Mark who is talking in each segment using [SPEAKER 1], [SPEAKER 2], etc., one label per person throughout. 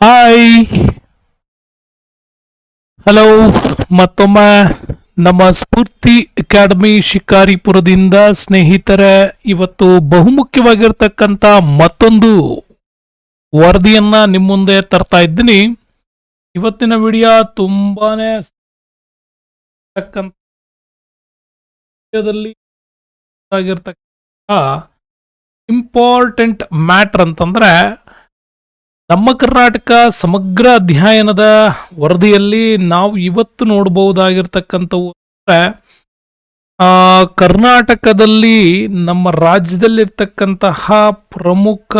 [SPEAKER 1] Hi hello ಮತ್ತೊಮ್ಮೆ ನಮ್ಮ ಸ್ಫೂರ್ತಿ academy ಶಿಕಾರಿಪುರದಿಂದ ಸ್ನೇಹಿತರ, ಇವತ್ತು ಬಹುಮುಖ್ಯವಾಗಿರ್ತಕ್ಕಂಥ ಮತ್ತೊಂದು ವರದಿಯನ್ನ ನಿಮ್ಮ ಮುಂದೆ ತರ್ತಾ ಇದ್ದೀನಿ. ಇವತ್ತಿನ ವಿಡಿಯೋ ತುಂಬಾನೇ ಇಂಪಾರ್ಟೆಂಟ್ ಮ್ಯಾಟ್ರ್ ಅಂತಂದ್ರೆ ನಮ್ಮ ಕರ್ನಾಟಕ ಸಮಗ್ರ ಅಧ್ಯಯನದ ವರದಿಯಲ್ಲಿ ನಾವು ಇವತ್ತು ನೋಡಬಹುದಾಗಿರ್ತಕ್ಕಂಥವು ಕರ್ನಾಟಕದಲ್ಲಿ ನಮ್ಮ ರಾಜ್ಯದಲ್ಲಿರ್ತಕ್ಕಂತಹ ಪ್ರಮುಖ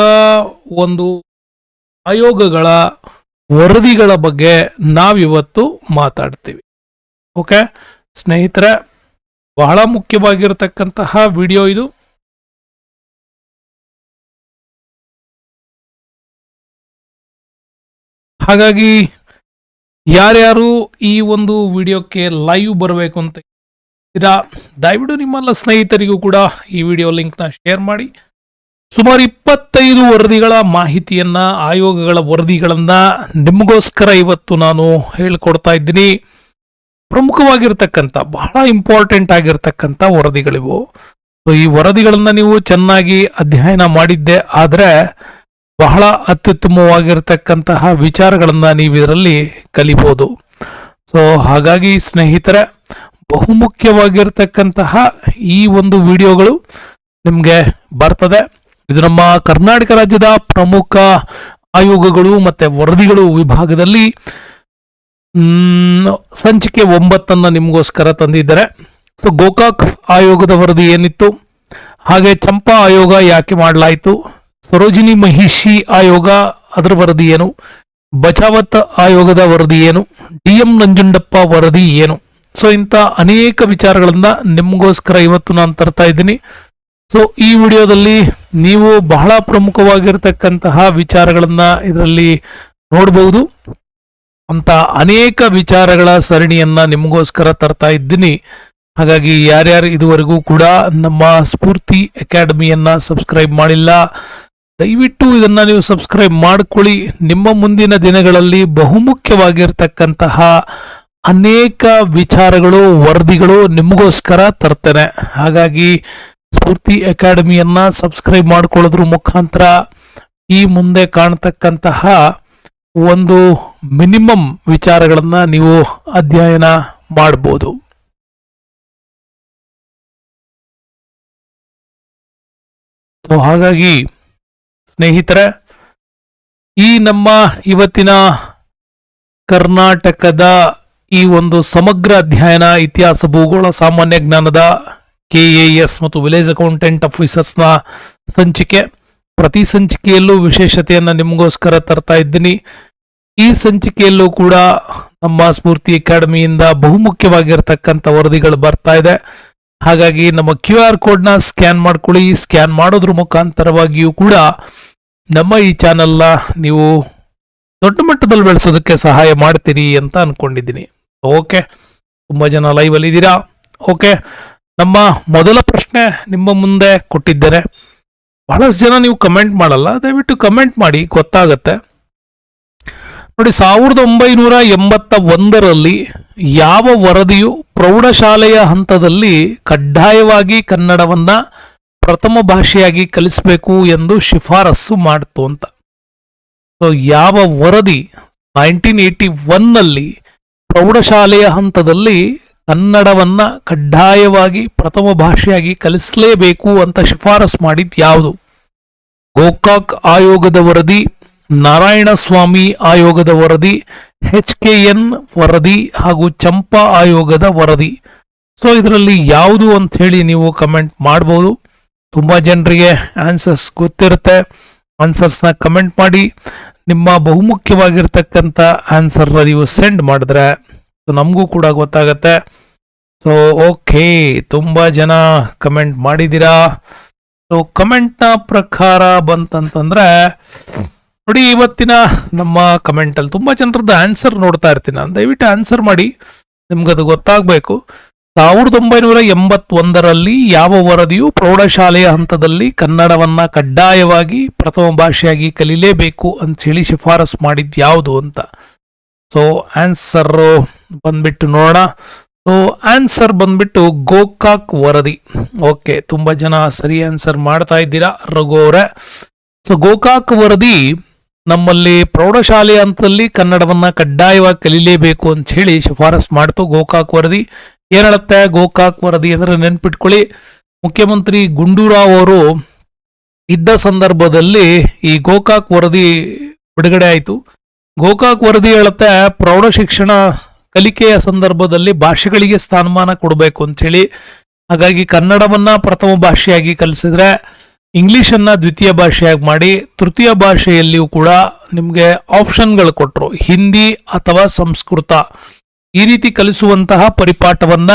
[SPEAKER 1] ಒಂದು ಆಯೋಗಗಳ ವರದಿಗಳ ಬಗ್ಗೆ ನಾವಿವತ್ತು ಮಾತಾಡ್ತೀವಿ. ಓಕೆ ಸ್ನೇಹಿತರೆ, ಬಹಳ ಮುಖ್ಯವಾಗಿರತಕ್ಕಂತಹ ವಿಡಿಯೋ ಇದು. ಹಾಗಾಗಿ ಯಾರ್ಯಾರು ಈ ಒಂದು ವಿಡಿಯೋಕ್ಕೆ ಲೈವ್ ಬರಬೇಕು ಅಂತ ಇದ್ದೀರಾ, ದಯವಿಟ್ಟು ನಿಮ್ಮೆಲ್ಲ ಸ್ನೇಹಿತರಿಗೂ ಕೂಡ ಈ ವಿಡಿಯೋ ಲಿಂಕ್ನ ಶೇರ್ ಮಾಡಿ. ಸುಮಾರು ಇಪ್ಪತ್ತೈದು ವರದಿಗಳ ಮಾಹಿತಿಯನ್ನು, ಆಯೋಗಗಳ ವರದಿಗಳನ್ನು ನಿಮಗೋಸ್ಕರ ಇವತ್ತು ನಾನು ಹೇಳ್ಕೊಡ್ತಾ ಇದ್ದೀನಿ. ಪ್ರಮುಖವಾಗಿರ್ತಕ್ಕಂಥ, ಬಹಳ ಇಂಪಾರ್ಟೆಂಟ್ ಆಗಿರ್ತಕ್ಕಂಥ ವರದಿಗಳಿವು. ಸೊ ಈ ವರದಿಗಳನ್ನು ನೀವು ಚೆನ್ನಾಗಿ ಅಧ್ಯಯನ ಮಾಡಿದ್ದೆ ಆದ್ರೆ ಬಹಳ ಅತ್ಯುತ್ತಮವಾಗಿರ್ತಕ್ಕಂತಹ ವಿಚಾರಗಳನ್ನು ನೀವು ಇದರಲ್ಲಿ ಕಲಿಬಹುದು ಸೊ ಹಾಗಾಗಿ ಸ್ನೇಹಿತರೆ, ಬಹುಮುಖ್ಯವಾಗಿರ್ತಕ್ಕಂತಹ ಈ ಒಂದು ವಿಡಿಯೋಗಳು ನಿಮಗೆ ಬರ್ತದೆ. ಇದು ನಮ್ಮ ಕರ್ನಾಟಕ ರಾಜ್ಯದ ಪ್ರಮುಖ ಆಯೋಗಗಳು ಮತ್ತೆ ವರದಿಗಳು ವಿಭಾಗದಲ್ಲಿ ಸಂಚಿಕೆ ಒಂಬತ್ತನ್ನು ನಿಮಗೋಸ್ಕರ ತಂದಿದ್ದಾರೆ. ಸೊ ಗೋಕಾಕ್ ಆಯೋಗದ ವರದಿ ಏನಿತ್ತು? ಹಾಗೆ ಚಂಪಾ ಆಯೋಗ ಯಾಕೆ ಮಾಡಲಾಯಿತು? ಸರೋಜಿನಿ ಮಹಿಷಿ ಆಯೋಗ ಅದರ ವರದಿ ಏನು? ಬಚಾವತ್ ಆಯೋಗದ ವರದಿ ಏನು? ಡಿ ಎಂ ನಂಜುಂಡಪ್ಪ ವರದಿ ಏನು? ಸೊ, ಇಂಥ ಅನೇಕ ವಿಚಾರಗಳನ್ನ ನಿಮಗೋಸ್ಕರ ಇವತ್ತು ನಾನು ತರ್ತಾ ಇದ್ದೀನಿ. ಸೊ, ಈ ವಿಡಿಯೋದಲ್ಲಿ ನೀವು ಬಹಳ ಪ್ರಮುಖವಾಗಿರ್ತಕ್ಕಂತಹ ವಿಚಾರಗಳನ್ನ ಇದರಲ್ಲಿ ನೋಡಬಹುದು ಅಂತ ಅನೇಕ ವಿಚಾರಗಳ ಸರಣಿಯನ್ನ ನಿಮಗೋಸ್ಕರ ತರ್ತಾ ಇದ್ದೀನಿ. ಹಾಗಾಗಿ ಯಾರ್ಯಾರು ಇದುವರೆಗೂ ಕೂಡ ನಮ್ಮ ಸ್ಫೂರ್ತಿ ಅಕಾಡೆಮಿಯನ್ನ ಸಬ್ಸ್ಕ್ರೈಬ್ ಮಾಡಿಲ್ಲ ದಯವಿಟ್ಟು ಇದನ್ನು ನೀವು ಸಬ್ಸ್ಕ್ರೈಬ್ ಮಾಡಿಕೊಳ್ಳಿ. ನಿಮ್ಮ ಮುಂದಿನ ದಿನಗಳಲ್ಲಿ ಬಹುಮುಖ್ಯವಾಗಿರ್ತಕ್ಕಂತಹ ಅನೇಕ ವಿಚಾರಗಳು, ವರದಿಗಳು ನಿಮಗೋಸ್ಕರ ತರ್ತೇನೆ. ಹಾಗಾಗಿ ಸ್ಫೂರ್ತಿ ಅಕಾಡೆಮಿಯನ್ನು ಸಬ್ಸ್ಕ್ರೈಬ್ ಮಾಡಿಕೊಳ್ಳೋದ್ರ ಮುಖಾಂತರ ಈ ಮುಂದೆ ಕಾಣತಕ್ಕಂತಹ ಒಂದು ಮಿನಿಮಮ್ ವಿಚಾರಗಳನ್ನು ನೀವು ಅಧ್ಯಯನ ಮಾಡ್ಬೋದು. ಸೊ ಹಾಗಾಗಿ ಸ್ನೇಹಿತರೆ, ಈ ನಮ್ಮ ಇವತ್ತಿನ ಕರ್ನಾಟಕದ ಈ ಒಂದು ಸಮಗ್ರ ಅಧ್ಯಯನ ಇತಿಹಾಸ ಭೂಗೋಳ ಸಾಮಾನ್ಯ ಜ್ಞಾನದ ಕೆ ಎಸ್ ಮತ್ತು ವಿಲೇಜ್ ಅಕೌಂಟೆಂಟ್ ಆಫೀಸರ್ಸ್ನ ಸಂಚಿಕೆ. ಪ್ರತಿ ಸಂಚಿಕೆಯಲ್ಲೂ ವಿಶೇಷತೆಯನ್ನು ನಿಮಗೋಸ್ಕರ ತರ್ತಾ ಇದ್ದೀನಿ. ಈ ಸಂಚಿಕೆಯಲ್ಲೂ ಕೂಡ ನಮ್ಮ ಸ್ಫೂರ್ತಿ ಅಕಾಡೆಮಿಯಿಂದ ಬಹುಮುಖ್ಯವಾಗಿರ್ತಕ್ಕಂಥ ವರದಿಗಳು ಬರ್ತಾ ಇದೆ. ಹಾಗಾಗಿ ನಮ್ಮ ಕ್ಯೂ ಆರ್ ಕೋಡ್ನ ಸ್ಕ್ಯಾನ್ ಮಾಡ್ಕೊಳ್ಳಿ. ಸ್ಕ್ಯಾನ್ ಮಾಡೋದ್ರ ಮುಖಾಂತರವಾಗಿಯೂ ಕೂಡ ನಮ್ಮ ಈ ಚಾನೆಲ್ನ ನೀವು ದೊಡ್ಡ ಮಟ್ಟದಲ್ಲಿ ಬೆಳೆಸೋದಕ್ಕೆ ಸಹಾಯ ಮಾಡ್ತೀರಿ ಅಂತ ಅನ್ಕೊಂಡಿದ್ದೀನಿ. ಓಕೆ. ತುಂಬಾ ಜನ ಲೈವ್ ಅಲ್ಲಿ ಇದ್ದೀರಾ? ಓಕೆ. ನಮ್ಮ ಮೊದಲ ಪ್ರಶ್ನೆ ನಿಮ್ಮ ಮುಂದೆ ಕೊಟ್ಟಿದ್ದೇನೆ. ಬಹಳಷ್ಟು ಜನ ನೀವು ಕಮೆಂಟ್ ಮಾಡಲ್ಲ. ದಯವಿಟ್ಟು ಕಮೆಂಟ್ ಮಾಡಿ. ಗೊತ್ತಾಗತ್ತೆ. ನೋಡಿ, ಸಾವಿರದ ಒಂಬೈನೂರ ಎಂಬತ್ತ ಒಂದರಲ್ಲಿ ಯಾವ ವರದಿಯು ಪ್ರೌಢಶಾಲೆಯ ಹಂತದಲ್ಲಿ ಕಡ್ಡಾಯವಾಗಿ ಕನ್ನಡವನ್ನ ಪ್ರಥಮ ಭಾಷೆಯಾಗಿ ಕಲಿಸಬೇಕು ಎಂದು ಶಿಫಾರಸು ಮಾಡಿತು ಅಂತ. ಸೊ ಯಾವ ವರದಿ ನೈನ್ಟೀನ್ ಏಯ್ಟಿ ಒನ್ನಲ್ಲಿ ಪ್ರೌಢಶಾಲೆಯ ಹಂತದಲ್ಲಿ ಕನ್ನಡವನ್ನ ಕಡ್ಡಾಯವಾಗಿ ಪ್ರಥಮ ಭಾಷೆಯಾಗಿ ಕಲಿಸಲೇಬೇಕು ಅಂತ ಶಿಫಾರಸ್ ಮಾಡಿದ್ದು ಯಾವುದು? ಗೋಕಾಕ್ ಆಯೋಗದ ವರದಿ ನಾರಾಯಣ ಸ್ವಾಮಿ ಆಯೋಗದ ವರದಿ, ಎಚ್ ಕೆ ಎನ್ ವರದಿ ಹಾಗೂ ಚಂಪಾ ಆಯೋಗದ ವರದಿ. ಸೊ ಇದರಲ್ಲಿ ಯಾವುದು ಅಂತ ಹೇಳಿ ನೀವು ಕಮೆಂಟ್ ಮಾಡ್ಬೋದು. ತುಂಬಾ ಜನರಿಗೆ ಆನ್ಸರ್ಸ್ ಗೊತ್ತಿರುತ್ತೆ. ಆನ್ಸರ್ಸ್ನ ಕಮೆಂಟ್ ಮಾಡಿ. ನಿಮ್ಮ ಬಹುಮುಖ್ಯವಾಗಿರ್ತಕ್ಕಂಥ ಆನ್ಸರ್ ನೀವು ಸೆಂಡ್ ಮಾಡಿದ್ರೆ ನಮಗೂ ಕೂಡ ಗೊತ್ತಾಗತ್ತೆ. ಸೊ ಓಕೆ ತುಂಬಾ ಜನ ಕಮೆಂಟ್ ಮಾಡಿದ್ದೀರಾ. ಸೊ ಕಮೆಂಟ್ನ ಪ್ರಕಾರ ಬಂತಂತಂದ್ರೆ ನೋಡಿ, ಇವತ್ತಿನ ನಮ್ಮ ಕಮೆಂಟಲ್ಲಿ ತುಂಬಾ ಜನರದ್ದು ಆನ್ಸರ್ ನೋಡ್ತಾ ಇರ್ತೀನಿ ನಾನು. ದಯವಿಟ್ಟು ಆನ್ಸರ್ ಮಾಡಿ. ನಿಮ್ಗೆ ಅದು ಗೊತ್ತಾಗಬೇಕು. ಸಾವಿರದ ಒಂಬೈನೂರ ಎಂಬತ್ತೊಂದರಲ್ಲಿ ಯಾವ ವರದಿಯು ಪ್ರೌಢಶಾಲೆಯ ಹಂತದಲ್ಲಿ ಕನ್ನಡವನ್ನ ಕಡ್ಡಾಯವಾಗಿ ಪ್ರಥಮ ಭಾಷೆಯಾಗಿ ಕಲೀಲೇಬೇಕು ಅಂತ ಹೇಳಿ ಶಿಫಾರಸ್ ಮಾಡಿದ್ ಯಾವುದು ಅಂತ. ಸೊ ಆನ್ಸರ್ ಬಂದ್ಬಿಟ್ಟು ನೋಡೋಣ. ಸೊ ಆನ್ಸರ್ ಬಂದ್ಬಿಟ್ಟು ಗೋಕಾಕ್ ವರದಿ. ಓಕೆ ತುಂಬಾ ಜನ ಸರಿ ಆನ್ಸರ್ ಮಾಡ್ತಾ ಇದ್ದೀರಾ? ರಘು ಅವರೇ. ಸೊ ಗೋಕಾಕ್ ವರದಿ ನಮ್ಮಲ್ಲಿ ಪ್ರೌಢಶಾಲೆ ಹಂತದಲ್ಲಿ ಕನ್ನಡವನ್ನು ಕಡ್ಡಾಯವಾಗಿ ಕಲೀಲೇಬೇಕು ಅಂತ ಹೇಳಿ ಶಿಫಾರಸ್ ಮಾಡ್ತು ಗೋಕಾಕ್ ವರದಿ. ಏನ್ ಗೋಕಾಕ್ ವರದಿ ಅಂದ್ರೆ ನೆನ್ಪಿಟ್ಕೊಳ್ಳಿ. ಮುಖ್ಯಮಂತ್ರಿ ಗುಂಡೂರಾವ್ ಅವರು ಇದ್ದ ಸಂದರ್ಭದಲ್ಲಿ ಈ ಗೋಕಾಕ್ ವರದಿ ಬಿಡುಗಡೆ ಆಯಿತು. ಗೋಕಾಕ್ ವರದಿ ಹೇಳುತ್ತೆ, ಪ್ರೌಢ ಶಿಕ್ಷಣ ಕಲಿಕೆಯ ಸಂದರ್ಭದಲ್ಲಿ ಭಾಷೆಗಳಿಗೆ ಸ್ಥಾನಮಾನ ಕೊಡಬೇಕು ಅಂತ ಹೇಳಿ. ಹಾಗಾಗಿ ಕನ್ನಡವನ್ನು ಪ್ರಥಮ ಭಾಷೆಯಾಗಿ ಕಲಿಸಿದ್ರೆ ಇಂಗ್ಲಿಷನ್ನ ದ್ವಿತೀಯ ಭಾಷೆಯಾಗಿ ಮಾಡಿ ತೃತೀಯ ಭಾಷೆಯಲ್ಲಿಯೂ ಕೂಡ ನಿಮಗೆ ಆಪ್ಷನ್ಗಳು ಕೊಟ್ಟರು ಹಿಂದಿ ಅಥವಾ ಸಂಸ್ಕೃತ. ಈ ರೀತಿ ಕಲಿಸುವಂತಹ ಪರಿಪಾಠವನ್ನ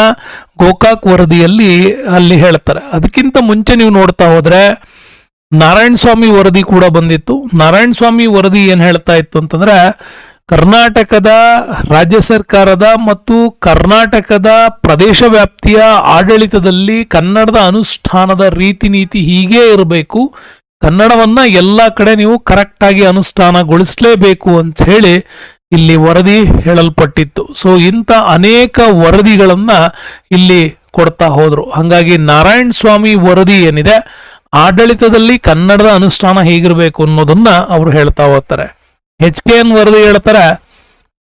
[SPEAKER 1] ಗೋಕಾಕ್ ವರದಿಯಲ್ಲಿ ಅಲ್ಲಿ ಹೇಳ್ತಾರೆ. ಅದಕ್ಕಿಂತ ಮುಂಚೆ ನೀವು ನೋಡ್ತಾ ಹೋದರೆ ನಾರಾಯಣ ಸ್ವಾಮಿ ವರದಿ ಕೂಡ ಬಂದಿತ್ತು. ನಾರಾಯಣ ಸ್ವಾಮಿ ವರದಿ ಏನು ಹೇಳ್ತಾ ಇತ್ತು ಅಂತಂದ್ರೆ ಕರ್ನಾಟಕದ ರಾಜ್ಯ ಸರ್ಕಾರದ ಮತ್ತು ಕರ್ನಾಟಕದ ಪ್ರದೇಶ ವ್ಯಾಪ್ತಿಯ ಆಡಳಿತದಲ್ಲಿ ಕನ್ನಡದ ಅನುಷ್ಠಾನದ ರೀತಿ ನೀತಿ ಹೀಗೇ ಇರಬೇಕು. ಕನ್ನಡವನ್ನ ಎಲ್ಲ ಕಡೆ ನೀವು ಕರೆಕ್ಟ್ ಆಗಿ ಅನುಷ್ಠಾನಗೊಳಿಸಲೇಬೇಕು ಅಂತ ಹೇಳಿ ಇಲ್ಲಿ ವರದಿ ಹೇಳಲ್ಪಟ್ಟಿತ್ತು. ಸೊ ಇಂಥ ಅನೇಕ ವರದಿಗಳನ್ನ ಇಲ್ಲಿ ಕೊಡ್ತಾ ಹೋದರು. ಹಾಗಾಗಿ ನಾರಾಯಣ ಸ್ವಾಮಿ ವರದಿ ಏನಿದೆ, ಆಡಳಿತದಲ್ಲಿ ಕನ್ನಡದ ಅನುಷ್ಠಾನ ಹೇಗಿರಬೇಕು ಅನ್ನೋದನ್ನ ಅವರು ಹೇಳ್ತಾ ಹೋಗ್ತಾರೆ. ಎಚ್ ಕೆ ಎನ್ ವರದಿ ಹೇಳ್ತಾರೆ,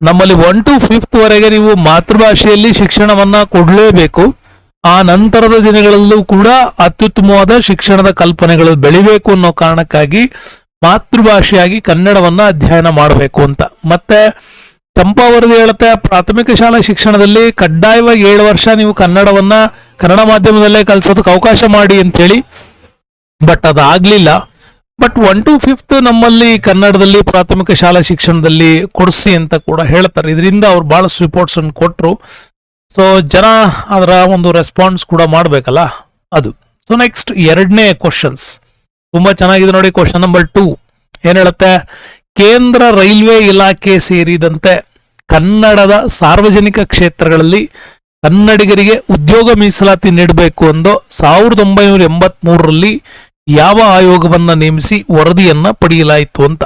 [SPEAKER 1] ನಮ್ಮಲ್ಲಿ ಒನ್ ಟು ಫಿಫ್ತ್ ವರೆಗೆ ನೀವು ಮಾತೃಭಾಷೆಯಲ್ಲಿ ಶಿಕ್ಷಣವನ್ನ ಕೊಡಲೇಬೇಕು. ಆ ನಂತರದ ದಿನಗಳಲ್ಲೂ ಕೂಡ ಅತ್ಯುತ್ತಮವಾದ ಶಿಕ್ಷಣದ ಕಲ್ಪನೆಗಳು ಬೆಳಿಬೇಕು ಅನ್ನೋ ಕಾರಣಕ್ಕಾಗಿ ಮಾತೃಭಾಷೆಯಾಗಿ ಕನ್ನಡವನ್ನ ಅಧ್ಯಯನ ಮಾಡಬೇಕು ಅಂತ. ಮತ್ತೆ ಚಂಪಾ ವರದಿ ಹೇಳುತ್ತೆ, ಪ್ರಾಥಮಿಕ ಶಾಲಾ ಶಿಕ್ಷಣದಲ್ಲಿ ಕಡ್ಡಾಯವಾಗಿ ಏಳು ವರ್ಷ ನೀವು ಕನ್ನಡವನ್ನ ಕನ್ನಡ ಮಾಧ್ಯಮದಲ್ಲೇ ಕಲಿಸೋದಕ್ಕೆ ಅವಕಾಶ ಮಾಡಿ ಅಂತೇಳಿ. ಬಟ್ ಅದಾಗ್ಲಿಲ್ಲ. ಬಟ್ ಒನ್ ಟು ಫಿಫ್ತ್ ನಮ್ಮಲ್ಲಿ ಕನ್ನಡದಲ್ಲಿ ಪ್ರಾಥಮಿಕ ಶಾಲಾ ಶಿಕ್ಷಣದಲ್ಲಿ ಕೊಡಿಸಿ ಅಂತ ಕೂಡ ಹೇಳ್ತಾರೆ. ಇದರಿಂದ ಅವ್ರು ಭಾಳಷ್ಟು ರಿಪೋರ್ಟ್ಸ್ ಅನ್ನು ಕೊಟ್ಟರು ಸೊ ಜನ ಅದರ ಒಂದು ರೆಸ್ಪಾನ್ಸ್ ಕೂಡ ಮಾಡಬೇಕಲ್ಲ ಅದು. ಸೊ ನೆಕ್ಸ್ಟ್ ಎರಡನೇ ಕ್ವಶನ್ಸ್ ತುಂಬಾ ಚೆನ್ನಾಗಿದೆ ನೋಡಿ ಕ್ವಶನ್ ನಂಬರ್ ಟೂ ಏನ್ ಹೇಳುತ್ತೆ? ಕೇಂದ್ರ ರೈಲ್ವೆ ಇಲಾಖೆ ಸೇರಿದಂತೆ ಕನ್ನಡದ ಸಾರ್ವಜನಿಕ ಕ್ಷೇತ್ರಗಳಲ್ಲಿ ಕನ್ನಡಿಗರಿಗೆ ಉದ್ಯೋಗ ಮೀಸಲಾತಿ ನೀಡಬೇಕು ಎಂದು ಸಾವಿರದ ಒಂಬೈನೂರ ಎಂಬತ್ ಮೂರರಲ್ಲಿ ಯಾವ ಆಯೋಗವನ್ನ ನೇಮಿಸಿ ವರದಿಯನ್ನ ಪಡೆಯಲಾಯಿತು ಅಂತ.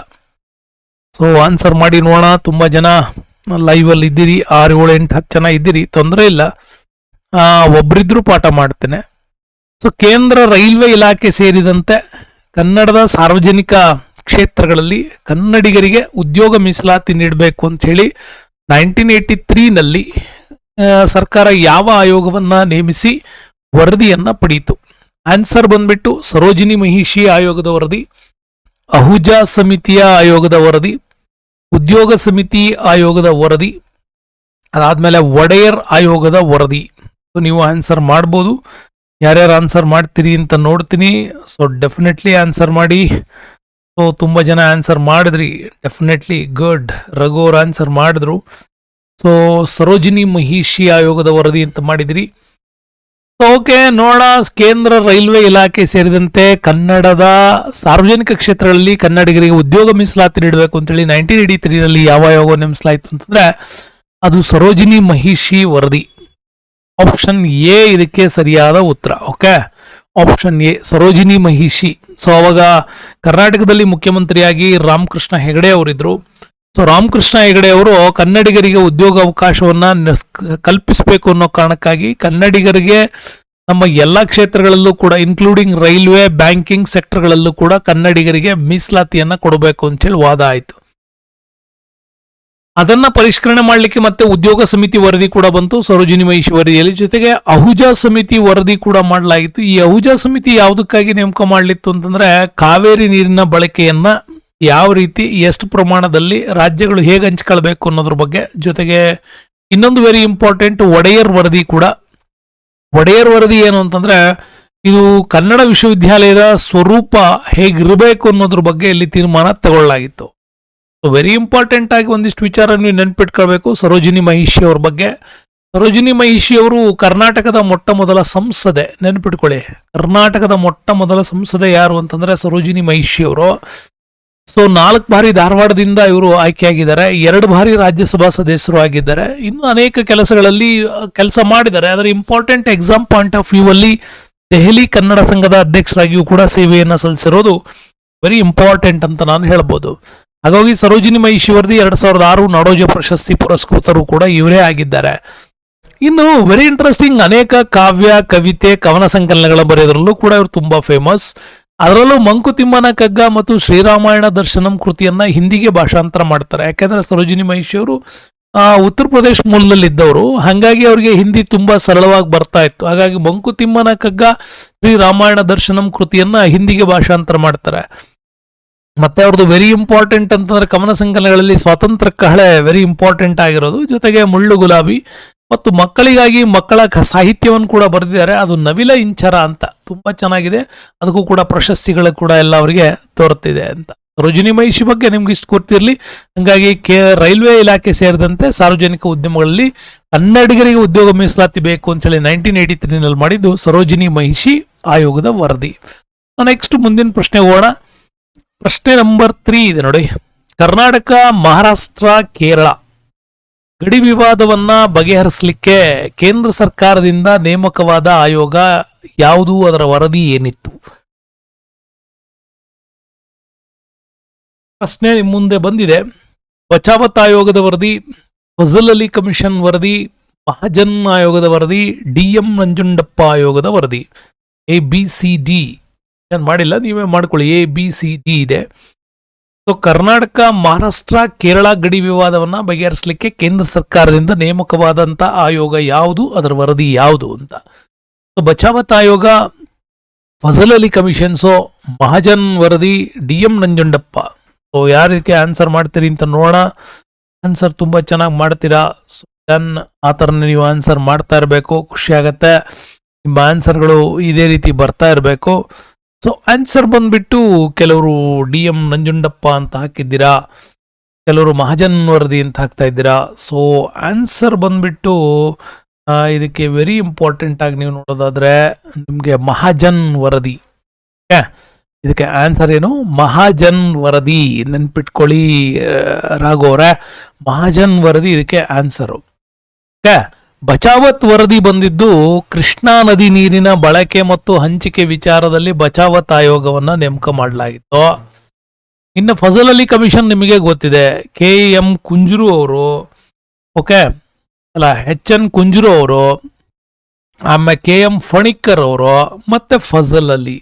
[SPEAKER 1] ಸೊ ಆನ್ಸರ್ ಮಾಡಿ ನೋಡೋಣ. ತುಂಬಾ ಜನ ಲೈವ್ ಅಲ್ಲಿ ಇದ್ದೀರಿ. ಆರು ಏಳು ಎಂಟು ಹತ್ತು ಜನ ಇದ್ದೀರಿ. ತೊಂದರೆ ಇಲ್ಲ. ಆ, ಒಬ್ರಿದ್ರು ಪಾಠ ಮಾಡ್ತೇನೆ. ಸೊ ಕೇಂದ್ರ ರೈಲ್ವೆ ಇಲಾಖೆ ಸೇರಿದಂತೆ ಕನ್ನಡದ ಸಾರ್ವಜನಿಕ ಕ್ಷೇತ್ರಗಳಲ್ಲಿ ಕನ್ನಡಿಗರಿಗೆ ಉದ್ಯೋಗ ಮೀಸಲಾತಿ ನೀಡಬೇಕು ಅಂತ ಹೇಳಿ ನೈನ್ಟೀನ್ ಏಯ್ಟಿ ತ್ರೀನಲ್ಲಿ ಸರ್ಕಾರ ಯಾವ ಆಯೋಗವನ್ನು ನೇಮಿಸಿ ವರದಿಯನ್ನು ಪಡೆಯಿತು ಆನ್ಸರ್ ಬಂದ್ಬಿಟ್ಟು ಸರೋಜಿನಿ ಮಹಿಷಿ ಆಯೋಗದ ವರದಿ, ಅಹುಜಾ ಸಮಿತಿಯ ಆಯೋಗದ ವರದಿ, ಉದ್ಯೋಗ ಸಮಿತಿ ಆಯೋಗದ ವರದಿ, ಅದಾದ್ಮೇಲೆ ಒಡೆಯರ್ ಆಯೋಗದ ವರದಿ. ನೀವು ಆನ್ಸರ್ ಮಾಡ್ಬೋದು. ಯಾರ್ಯಾರು ಆನ್ಸರ್ ಮಾಡ್ತೀರಿ ಅಂತ ನೋಡ್ತೀನಿ. ಸೊ ಡೆಫಿನೆಟ್ಲಿ ಆನ್ಸರ್ ಮಾಡಿ. ಸೊ ತುಂಬ ಜನ ಆನ್ಸರ್ ಮಾಡಿದ್ರಿ. ಡೆಫಿನೆಟ್ಲಿ ಗುಡ್ ರಘು ಆನ್ಸರ್ ಮಾಡಿದ್ರು. ಸೊ ಸರೋಜಿನಿ ಮಹಿಷಿ ಆಯೋಗದ ವರದಿ ಅಂತ ಮಾಡಿದಿರಿ. ಓಕೆ, ನೋಡ, ಕೇಂದ್ರ ರೈಲ್ವೆ ಇಲಾಖೆ ಸೇರಿದಂತೆ ಕನ್ನಡದ ಸಾರ್ವಜನಿಕ ಕ್ಷೇತ್ರಗಳಲ್ಲಿ ಕನ್ನಡಿಗರಿಗೆ ಉದ್ಯೋಗ ಮೀಸಲಾತಿ ನೀಡಬೇಕು ಅಂತೇಳಿ ನೈನ್ಟೀನ್ ಏಯ್ಟಿ ತ್ರೀನಲ್ಲಿ ಯಾವ ಆಯೋಗ ನೇಮಿಸಲಾಯಿತು ಅಂತಂದ್ರೆ ಅದು ಸರೋಜಿನಿ ಮಹಿಷಿ ವರದಿ. ಆಪ್ಷನ್ ಎ ಇದಕ್ಕೆ ಸರಿಯಾದ ಉತ್ತರ, okay? Option A Sarojini Mahishi. So ಅವಾಗ ಕರ್ನಾಟಕದಲ್ಲಿ ಮುಖ್ಯಮಂತ್ರಿಯಾಗಿ ರಾಮಕೃಷ್ಣ ಹೆಗಡೆ ಅವರಿದ್ರು. ಸೊ ರಾಮಕೃಷ್ಣ ಹೆಗಡೆ ಅವರು ಕನ್ನಡಿಗರಿಗೆ ಉದ್ಯೋಗ ನೆಸ್- ಕಲ್ಪಿಸಬೇಕು ಅನ್ನೋ ಕಾರಣಕ್ಕಾಗಿ ಕನ್ನಡಿಗರಿಗೆ ನಮ್ಮ ಎಲ್ಲ ಕ್ಷೇತ್ರಗಳಲ್ಲೂ ಕೂಡ ಇನ್ಕ್ಲೂಡಿಂಗ್ ರೈಲ್ವೆ ಬ್ಯಾಂಕಿಂಗ್ ಸೆಕ್ಟರ್ಗಳಲ್ಲೂ ಕೂಡ ಕನ್ನಡಿಗರಿಗೆ ಮೀಸಲಾತಿಯನ್ನ ಕೊಡಬೇಕು ಅಂತ ಹೇಳಿ ವಾದ ಆಯಿತು. ಅದನ್ನ ಪರಿಷ್ಕರಣೆ ಮಾಡಲಿಕ್ಕೆ ಮತ್ತೆ ಉದ್ಯೋಗ ಸಮಿತಿ ವರದಿ ಕೂಡ ಬಂತು. ಸರೋಜಿನಿ ಮಹಿಷಿ ವರದಿಯಲ್ಲಿ ಜೊತೆಗೆ ಅಹುಜಾ ಸಮಿತಿ ವರದಿ ಕೂಡ ಮಾಡಲಾಗಿತ್ತು. ಈ ಅಹುಜಾ ಸಮಿತಿ ಯಾವುದಕ್ಕಾಗಿ ನೇಮಕ ಮಾಡಲಿತ್ತು ಅಂತಂದ್ರೆ, ಕಾವೇರಿ ನೀರಿನ ಬಳಕೆಯನ್ನ ಯಾವ ರೀತಿ, ಎಷ್ಟು ಪ್ರಮಾಣದಲ್ಲಿ ರಾಜ್ಯಗಳು ಹೇಗೆ ಹಂಚ್ಕೊಳ್ಬೇಕು ಅನ್ನೋದ್ರ ಬಗ್ಗೆ ಜೊತೆಗೆ ಇನ್ನೊಂದು ವೆರಿ ಇಂಪಾರ್ಟೆಂಟ್ ಒಡೆಯರ್ ವರದಿ ಕೂಡ. ಒಡೆಯರ್ ವರದಿ ಏನು ಅಂತಂದ್ರೆ, ಇದು ಕನ್ನಡ ವಿಶ್ವವಿದ್ಯಾಲಯದ ಸ್ವರೂಪ ಹೇಗಿರಬೇಕು ಅನ್ನೋದ್ರ ಬಗ್ಗೆ ಇಲ್ಲಿ ತೀರ್ಮಾನ ತಗೊಳ್ಳಲಾಗಿತ್ತು. ವೆರಿ ಇಂಪಾರ್ಟೆಂಟ್ ಆಗಿ ಒಂದಿಷ್ಟು ವಿಚಾರ ನೀವು ನೆನ್ಪಿಟ್ಕೊಳ್ಬೇಕು, ಸರೋಜಿನಿ ಮಹಿಷಿ ಅವ್ರ ಬಗ್ಗೆ. ಸರೋಜಿನಿ ಮಹಿಷಿ ಅವರು ಕರ್ನಾಟಕದ ಮೊಟ್ಟ ಮೊದಲ ಸಂಸದೆ, ನೆನ್ಪಿಟ್ಕೊಳ್ಳಿ. ಕರ್ನಾಟಕದ ಮೊಟ್ಟ ಮೊದಲ ಸಂಸದೆ ಯಾರು ಅಂತಂದ್ರೆ ಸರೋಜಿನಿ ಮಹಿಷಿ ಅವರು. ಸೊ ನಾಲ್ಕು ಬಾರಿ ಧಾರವಾಡದಿಂದ ಇವರು ಆಯ್ಕೆಯಾಗಿದ್ದಾರೆ. ಎರಡು ಬಾರಿ ರಾಜ್ಯಸಭಾ ಸದಸ್ಯರು ಆಗಿದ್ದಾರೆ. ಇನ್ನು ಅನೇಕ ಕೆಲಸಗಳಲ್ಲಿ ಕೆಲಸ ಮಾಡಿದ್ದಾರೆ. ಅದರ important exam point of view ಅಲ್ಲಿ ದೆಹಲಿ ಕನ್ನಡ ಸಂಘದ ಅಧ್ಯಕ್ಷರಾಗಿಯೂ ಕೂಡ ಸೇವೆಯನ್ನು ಸಲ್ಲಿಸಿರೋದು ವೆರಿ ಇಂಪಾರ್ಟೆಂಟ್ ಅಂತ ನಾನು ಹೇಳ್ಬೋದು. ಹಾಗಾಗಿ ಸರೋಜಿನಿ ಮಹಿಷಿವರ್ದಿ ಎರಡ್ ಸಾವಿರದ ಆರು ನಾಡೋಜ ಪ್ರಶಸ್ತಿ ಪುರಸ್ಕೃತರು ಕೂಡ ಇವರೇ ಆಗಿದ್ದಾರೆ. ಇನ್ನು ವೆರಿ ಇಂಟ್ರೆಸ್ಟಿಂಗ್ ಅನೇಕ ಕಾವ್ಯ, ಕವಿತೆ, ಕವನ ಸಂಕಲನಗಳ ಬರೆಯೋದ್ರಲ್ಲೂ ಕೂಡ ಇವರು ತುಂಬಾ ಫೇಮಸ್ ಅದರಲ್ಲೂ ಮಂಕುತಿಮ್ಮನ ಕಗ್ಗ ಮತ್ತು ಶ್ರೀರಾಮಾಯಣ ದರ್ಶನಂ ಕೃತಿಯನ್ನ ಹಿಂದಿಗೆ ಭಾಷಾಂತರ ಮಾಡ್ತಾರೆ. ಯಾಕಂದ್ರೆ ಸರೋಜಿನಿ ಮಹಿಷಿ ಅವರು ಉತ್ತರ ಪ್ರದೇಶ ಮೂಲದಲ್ಲಿ ಇದ್ದವರು ಹಾಗಾಗಿ ಅವರಿಗೆ ಹಿಂದಿ ತುಂಬಾ ಸರಳವಾಗಿ ಬರ್ತಾ ಇತ್ತು. ಹಾಗಾಗಿ ಮಂಕುತಿಮ್ಮನ ಕಗ್ಗ ಶ್ರೀ ರಾಮಾಯಣ ದರ್ಶನಂ ಕೃತಿಯನ್ನ ಹಿಂದಿಗೆ ಭಾಷಾಂತರ ಮಾಡ್ತಾರೆ. ಮತ್ತೆ ಅವ್ರದ್ದು ವೆರಿ ಇಂಪಾರ್ಟೆಂಟ್ ಅಂತಂದ್ರೆ ಕವನ ಸಂಕಲನಗಳಲ್ಲಿ ಸ್ವಾತಂತ್ರ್ಯ ಕಹಳೆ ವೆರಿ ಇಂಪಾರ್ಟೆಂಟ್ ಆಗಿರೋದು. ಜೊತೆಗೆ ಮುಳ್ಳು ಗುಲಾಬಿ ಮತ್ತು ಮಕ್ಕಳಿಗಾಗಿ ಮಕ್ಕಳ ಸಾಹಿತ್ಯವನ್ನು ಕೂಡ ಬರೆದಿದ್ದಾರೆ. ಅದು ನವಿಲ ಇಂಚರ ಅಂತ. ತುಂಬಾ ಚೆನ್ನಾಗಿದೆ. ಅದಕ್ಕೂ ಕೂಡ ಪ್ರಶಸ್ತಿಗಳು ಕೂಡ ಎಲ್ಲ ಅವರಿಗೆ ದೊರೆತಿದೆ ಅಂತ. ರೋಜಿನಿ ಮಹಿಷಿ ಬಗ್ಗೆ ನಿಮ್ಗೆ ಇಷ್ಟು ಗೊತ್ತಿರಲಿ. ಹಂಗಾಗಿ ಕೆ ರೈಲ್ವೆ ಇಲಾಖೆ ಸೇರಿದಂತೆ ಸಾರ್ವಜನಿಕ ಉದ್ಯಮಗಳಲ್ಲಿ ಕನ್ನಡಿಗರಿಗೆ ಉದ್ಯೋಗ ಮೀಸಲಾತಿ ಬೇಕು ಅಂತ ಹೇಳಿ ನೈನ್ಟೀನ್ ಏಯ್ಟಿ ತ್ರೀನಲ್ಲಿ ಮಾಡಿದ್ದು ಸರೋಜಿನಿ ಮಹಿಷಿ ಆಯೋಗದ ವರದಿ. ನೆಕ್ಸ್ಟ್ ಮುಂದಿನ ಪ್ರಶ್ನೆ ಹೋಗೋಣ. ಪ್ರಶ್ನೆ ನಂಬರ್ ತ್ರೀ ಇದೆ ನೋಡಿ. ಕರ್ನಾಟಕ, ಮಹಾರಾಷ್ಟ್ರ, ಕೇರಳ. ಗಡಿ ವಿವಾದವನ್ನ ಬಗೆಹರಿಸಲಿಕ್ಕೆ ಕೇಂದ್ರ ಸರ್ಕಾರದಿಂದ ನೇಮಕವಾದ ಆಯೋಗ ಯಾವುದು ಅದರ ವರದಿ ಏನಿತ್ತು? ಪ್ರಶ್ನೆ ಮುಂದೆ ಬಂದಿದೆ. ಬಚಾವತ್ ಆಯೋಗದ ವರದಿ, ಫಜಲ್ ಅಲಿ ಕಮಿಷನ್ ವರದಿ, ಮಹಾಜನ್ ಆಯೋಗದ ವರದಿ, ಡಿ ಎಂ ನಂಜುಂಡಪ್ಪ ಆಯೋಗದ ವರದಿ. A, B, C, D. ನಾನು ಮಾಡಿಲ್ಲ? ನೀವೇ ಮಾಡ್ಕೊಳ್ಳಿ. ಎ, ಬಿ, ಸಿ, ಡಿ ಇದೆ. ಸೊ ಕರ್ನಾಟಕ, ಮಹಾರಾಷ್ಟ್ರ, ಕೇರಳ ಗಡಿ ವಿವಾದವನ್ನ ಬಗೆಹರಿಸಲಿಕ್ಕೆ ಕೇಂದ್ರ ಸರ್ಕಾರದಿಂದ ನೇಮಕವಾದಂತ ಆಯೋಗ ಯಾವುದು, ಅದರ ವರದಿ ಯಾವುದು ಅಂತ. ಸೊ ಬಚಾವತ್ ಆಯೋಗ, ಫಜಲ್ ಅಲಿ ಕಮಿಷನ್ಸು ಮಹಾಜನ್ ವರದಿ, ಡಿ ಎಂ ನಂಜುಂಡಪ್ಪ. ಸೊ ಯಾವ ರೀತಿ ಆನ್ಸರ್ ಮಾಡ್ತೀರಿ ಅಂತ ನೋಡೋಣ. ಆನ್ಸರ್ ತುಂಬಾ ಚೆನ್ನಾಗಿ ಮಾಡ್ತೀರಾ. ಸೊ ಆ ಥರನೇ ನೀವು ಆನ್ಸರ್ ಮಾಡ್ತಾ ಇರಬೇಕು, ಖುಷಿ ಆಗತ್ತೆ. ನಿಮ್ಮ ಆನ್ಸರ್ಗಳು ಇದೇ ರೀತಿ ಬರ್ತಾ ಇರಬೇಕು. ಸೊ ಆನ್ಸರ್ ಬಂದ್ಬಿಟ್ಟು ಕೆಲವರು ಡಿ ಎಂ ನಂಜುಂಡಪ್ಪ ಅಂತ ಹಾಕಿದ್ದೀರಾ? ಕೆಲವರು ಮಹಾಜನ್ ವರದಿ ಅಂತ ಹಾಕ್ತಾ ಇದ್ದೀರಾ? ಸೊ ಆನ್ಸರ್ ಬಂದ್ಬಿಟ್ಟು ಇದಕ್ಕೆ ವೆರಿ ಇಂಪಾರ್ಟೆಂಟ್ ಆಗಿ ನೀವು ನೋಡೋದಾದ್ರೆ ನಿಮಗೆ ಮಹಾಜನ್ ವರದಿ. ಓಕೆ ಇದಕ್ಕೆ ಆನ್ಸರ್ ಏನು? ಮಹಾಜನ್ ವರದಿ ನೆನ್ಪಿಟ್ಕೊಳ್ಳಿ ರಾಘವ್ರೆ ಮಹಾಜನ್ ವರದಿ ಇದಕ್ಕೆ ಆನ್ಸರು ಓಕೆ ಬಚಾವತ್ ವರದಿ ಬಂದಿದ್ದು ಕೃಷ್ಣಾ ನದಿ ನೀರಿನ ಬಳಕೆ ಮತ್ತು ಹಂಚಿಕೆ ವಿಚಾರದಲ್ಲಿ ಬಚಾವತ್ ಆಯೋಗವನ್ನ ನೇಮಕ ಮಾಡಲಾಗಿತ್ತು. ಇನ್ನು ಫಜಲ್ ಅಲಿ ಕಮಿಷನ್ ನಿಮಗೆ ಗೊತ್ತಿದೆ. ಕೆ ಎಂ ಕುಂಜರು ಅವರು, ಓಕೆ, ಅಲ್ಲ, ಎಚ್ ಎನ್ ಕುಂಜರು ಅವರು, ಆಮೇಲೆ ಕೆ ಎಂ ಫಣಿಕ್ಕರ್ ಅವರು, ಮತ್ತೆ ಫಜಲ್ ಅಲಿ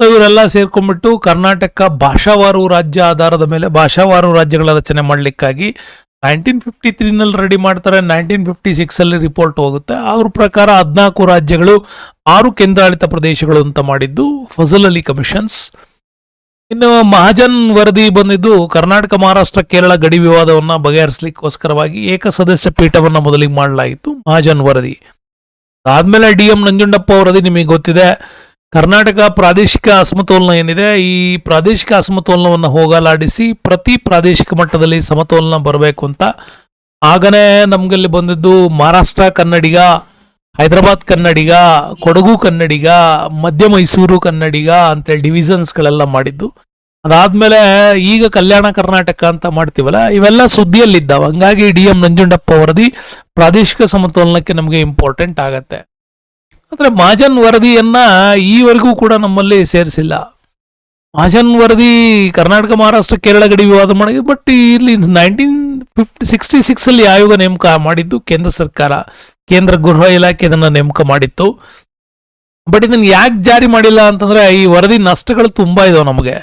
[SPEAKER 1] ಇವರೆಲ್ಲ ಸೇರ್ಕೊಂಡ್ಬಿಟ್ಟು ಕರ್ನಾಟಕ ಭಾಷಾವಾರು ರಾಜ್ಯ ಆಧಾರದ ಮೇಲೆ ಭಾಷಾವಾರು ರಾಜ್ಯಗಳ ರಚನೆ ಮಾಡಲಿಕ್ಕಾಗಿ ನೈನ್ಟೀನ್ ಫಿಫ್ಟಿ ತ್ರೀನಲ್ಲಿ ರೆಡಿ ಮಾಡ್ತಾರೆ. ನೈನ್ಟೀನ್ ಫಿಫ್ಟಿ ಸಿಕ್ಸ್ ಅಲ್ಲಿ ರಿಪೋರ್ಟ್ ಹೋಗುತ್ತೆ. ಅವ್ರ ಪ್ರಕಾರ ಹದಿನಾಲ್ಕು ರಾಜ್ಯಗಳು ಆರು ಕೇಂದ್ರಾಡಳಿತ ಪ್ರದೇಶಗಳು ಅಂತ ಮಾಡಿದ್ದು ಫಜಲ್ ಅಲಿ ಕಮಿಷನ್ಸ್ ಇನ್ನು ಮಹಾಜನ್ ವರದಿ ಬಂದಿದ್ದು, ಕರ್ನಾಟಕ, ಮಹಾರಾಷ್ಟ್ರ, ಕೇರಳ ಗಡಿ ವಿವಾದವನ್ನು ಬಗೆಹರಿಸಲಿಕ್ಕೋಸ್ಕರವಾಗಿ ಏಕ ಸದಸ್ಯ ಪೀಠವನ್ನ ಮೊದಲಿಗೆ ಮಾಡಲಾಯಿತು ಮಹಾಜನ್ ವರದಿ. ಆದ್ಮೇಲೆ ಡಿ ಎಂ ನಂಜುಂಡಪ್ಪ ವರದಿ ನಿಮಗೆ ಗೊತ್ತಿದೆ. ಕರ್ನಾಟಕ ಪ್ರಾದೇಶಿಕ ಅಸಮತೋಲನ ಏನಿದೆ, ಈ ಪ್ರಾದೇಶಿಕ ಅಸಮತೋಲನವನ್ನು ಹೋಗಲಾಡಿಸಿ ಪ್ರತಿ ಪ್ರಾದೇಶಿಕ ಮಟ್ಟದಲ್ಲಿ ಸಮತೋಲನ ಬರಬೇಕು ಅಂತ. ಆಗನೇ ನಮಗಲ್ಲಿ ಬಂದಿದ್ದು ಮಹಾರಾಷ್ಟ್ರ ಕನ್ನಡಿಗ, ಹೈದರಾಬಾದ್ ಕನ್ನಡಿಗ, ಕೊಡಗು ಕನ್ನಡಿಗ, ಮಧ್ಯ ಮೈಸೂರು ಕನ್ನಡಿಗ ಅಂತೇಳಿ ಡಿವಿಷನ್ಸ್ಗಳೆಲ್ಲ ಮಾಡಿದ್ದು. ಅದಾದಮೇಲೆ ಈಗ ಕಲ್ಯಾಣ ಕರ್ನಾಟಕ ಅಂತ ಮಾಡ್ತೀವಲ್ಲ, ಇವೆಲ್ಲ ಸುದ್ದಿಯಲ್ಲಿದ್ದಾವೆ. ಹಂಗಾಗಿ ಡಿ ಎಂ ನಂಜುಂಡಪ್ಪ ವರದಿ ಪ್ರಾದೇಶಿಕ ಸಮತೋಲನಕ್ಕೆ ನಮಗೆ ಇಂಪಾರ್ಟೆಂಟ್ ಆಗತ್ತೆ. ಆದ್ರೆ ಮಾಜನ್ ವರದಿಯನ್ನು ಈವರೆಗೂ ಕೂಡ ನಮ್ಮಲ್ಲಿ ಸೇರಿಸಿಲ್ಲ. ಮಾಜನ್ ವರದಿ ಕರ್ನಾಟಕ ಮಹಾರಾಷ್ಟ್ರ ಕೇರಳ ಗಡಿ ವಿವಾದ ಮಾಡಿ ಬಟ್ ಇಲ್ಲಿ ನೈನ್ಟೀನ್ ಫಿಫ್ಟಿ ಸಿಕ್ಸ್ಟಿ ಸಿಕ್ಸಲ್ಲಿ ಆಯೋಗ ನೇಮಕ ಮಾಡಿದ್ದು ಕೇಂದ್ರ ಸರ್ಕಾರ, ಕೇಂದ್ರ ಗೃಹ ಇಲಾಖೆ ಇದನ್ನು ನೇಮಕ ಮಾಡಿತ್ತು. ಬಟ್ ಇದನ್ನು ಯಾಕೆ ಜಾರಿ ಮಾಡಿಲ್ಲ ಅಂತಂದರೆ ಈ ವರದಿ ನಷ್ಟಗಳು ತುಂಬ ಇದಾವೆ ನಮಗೆ.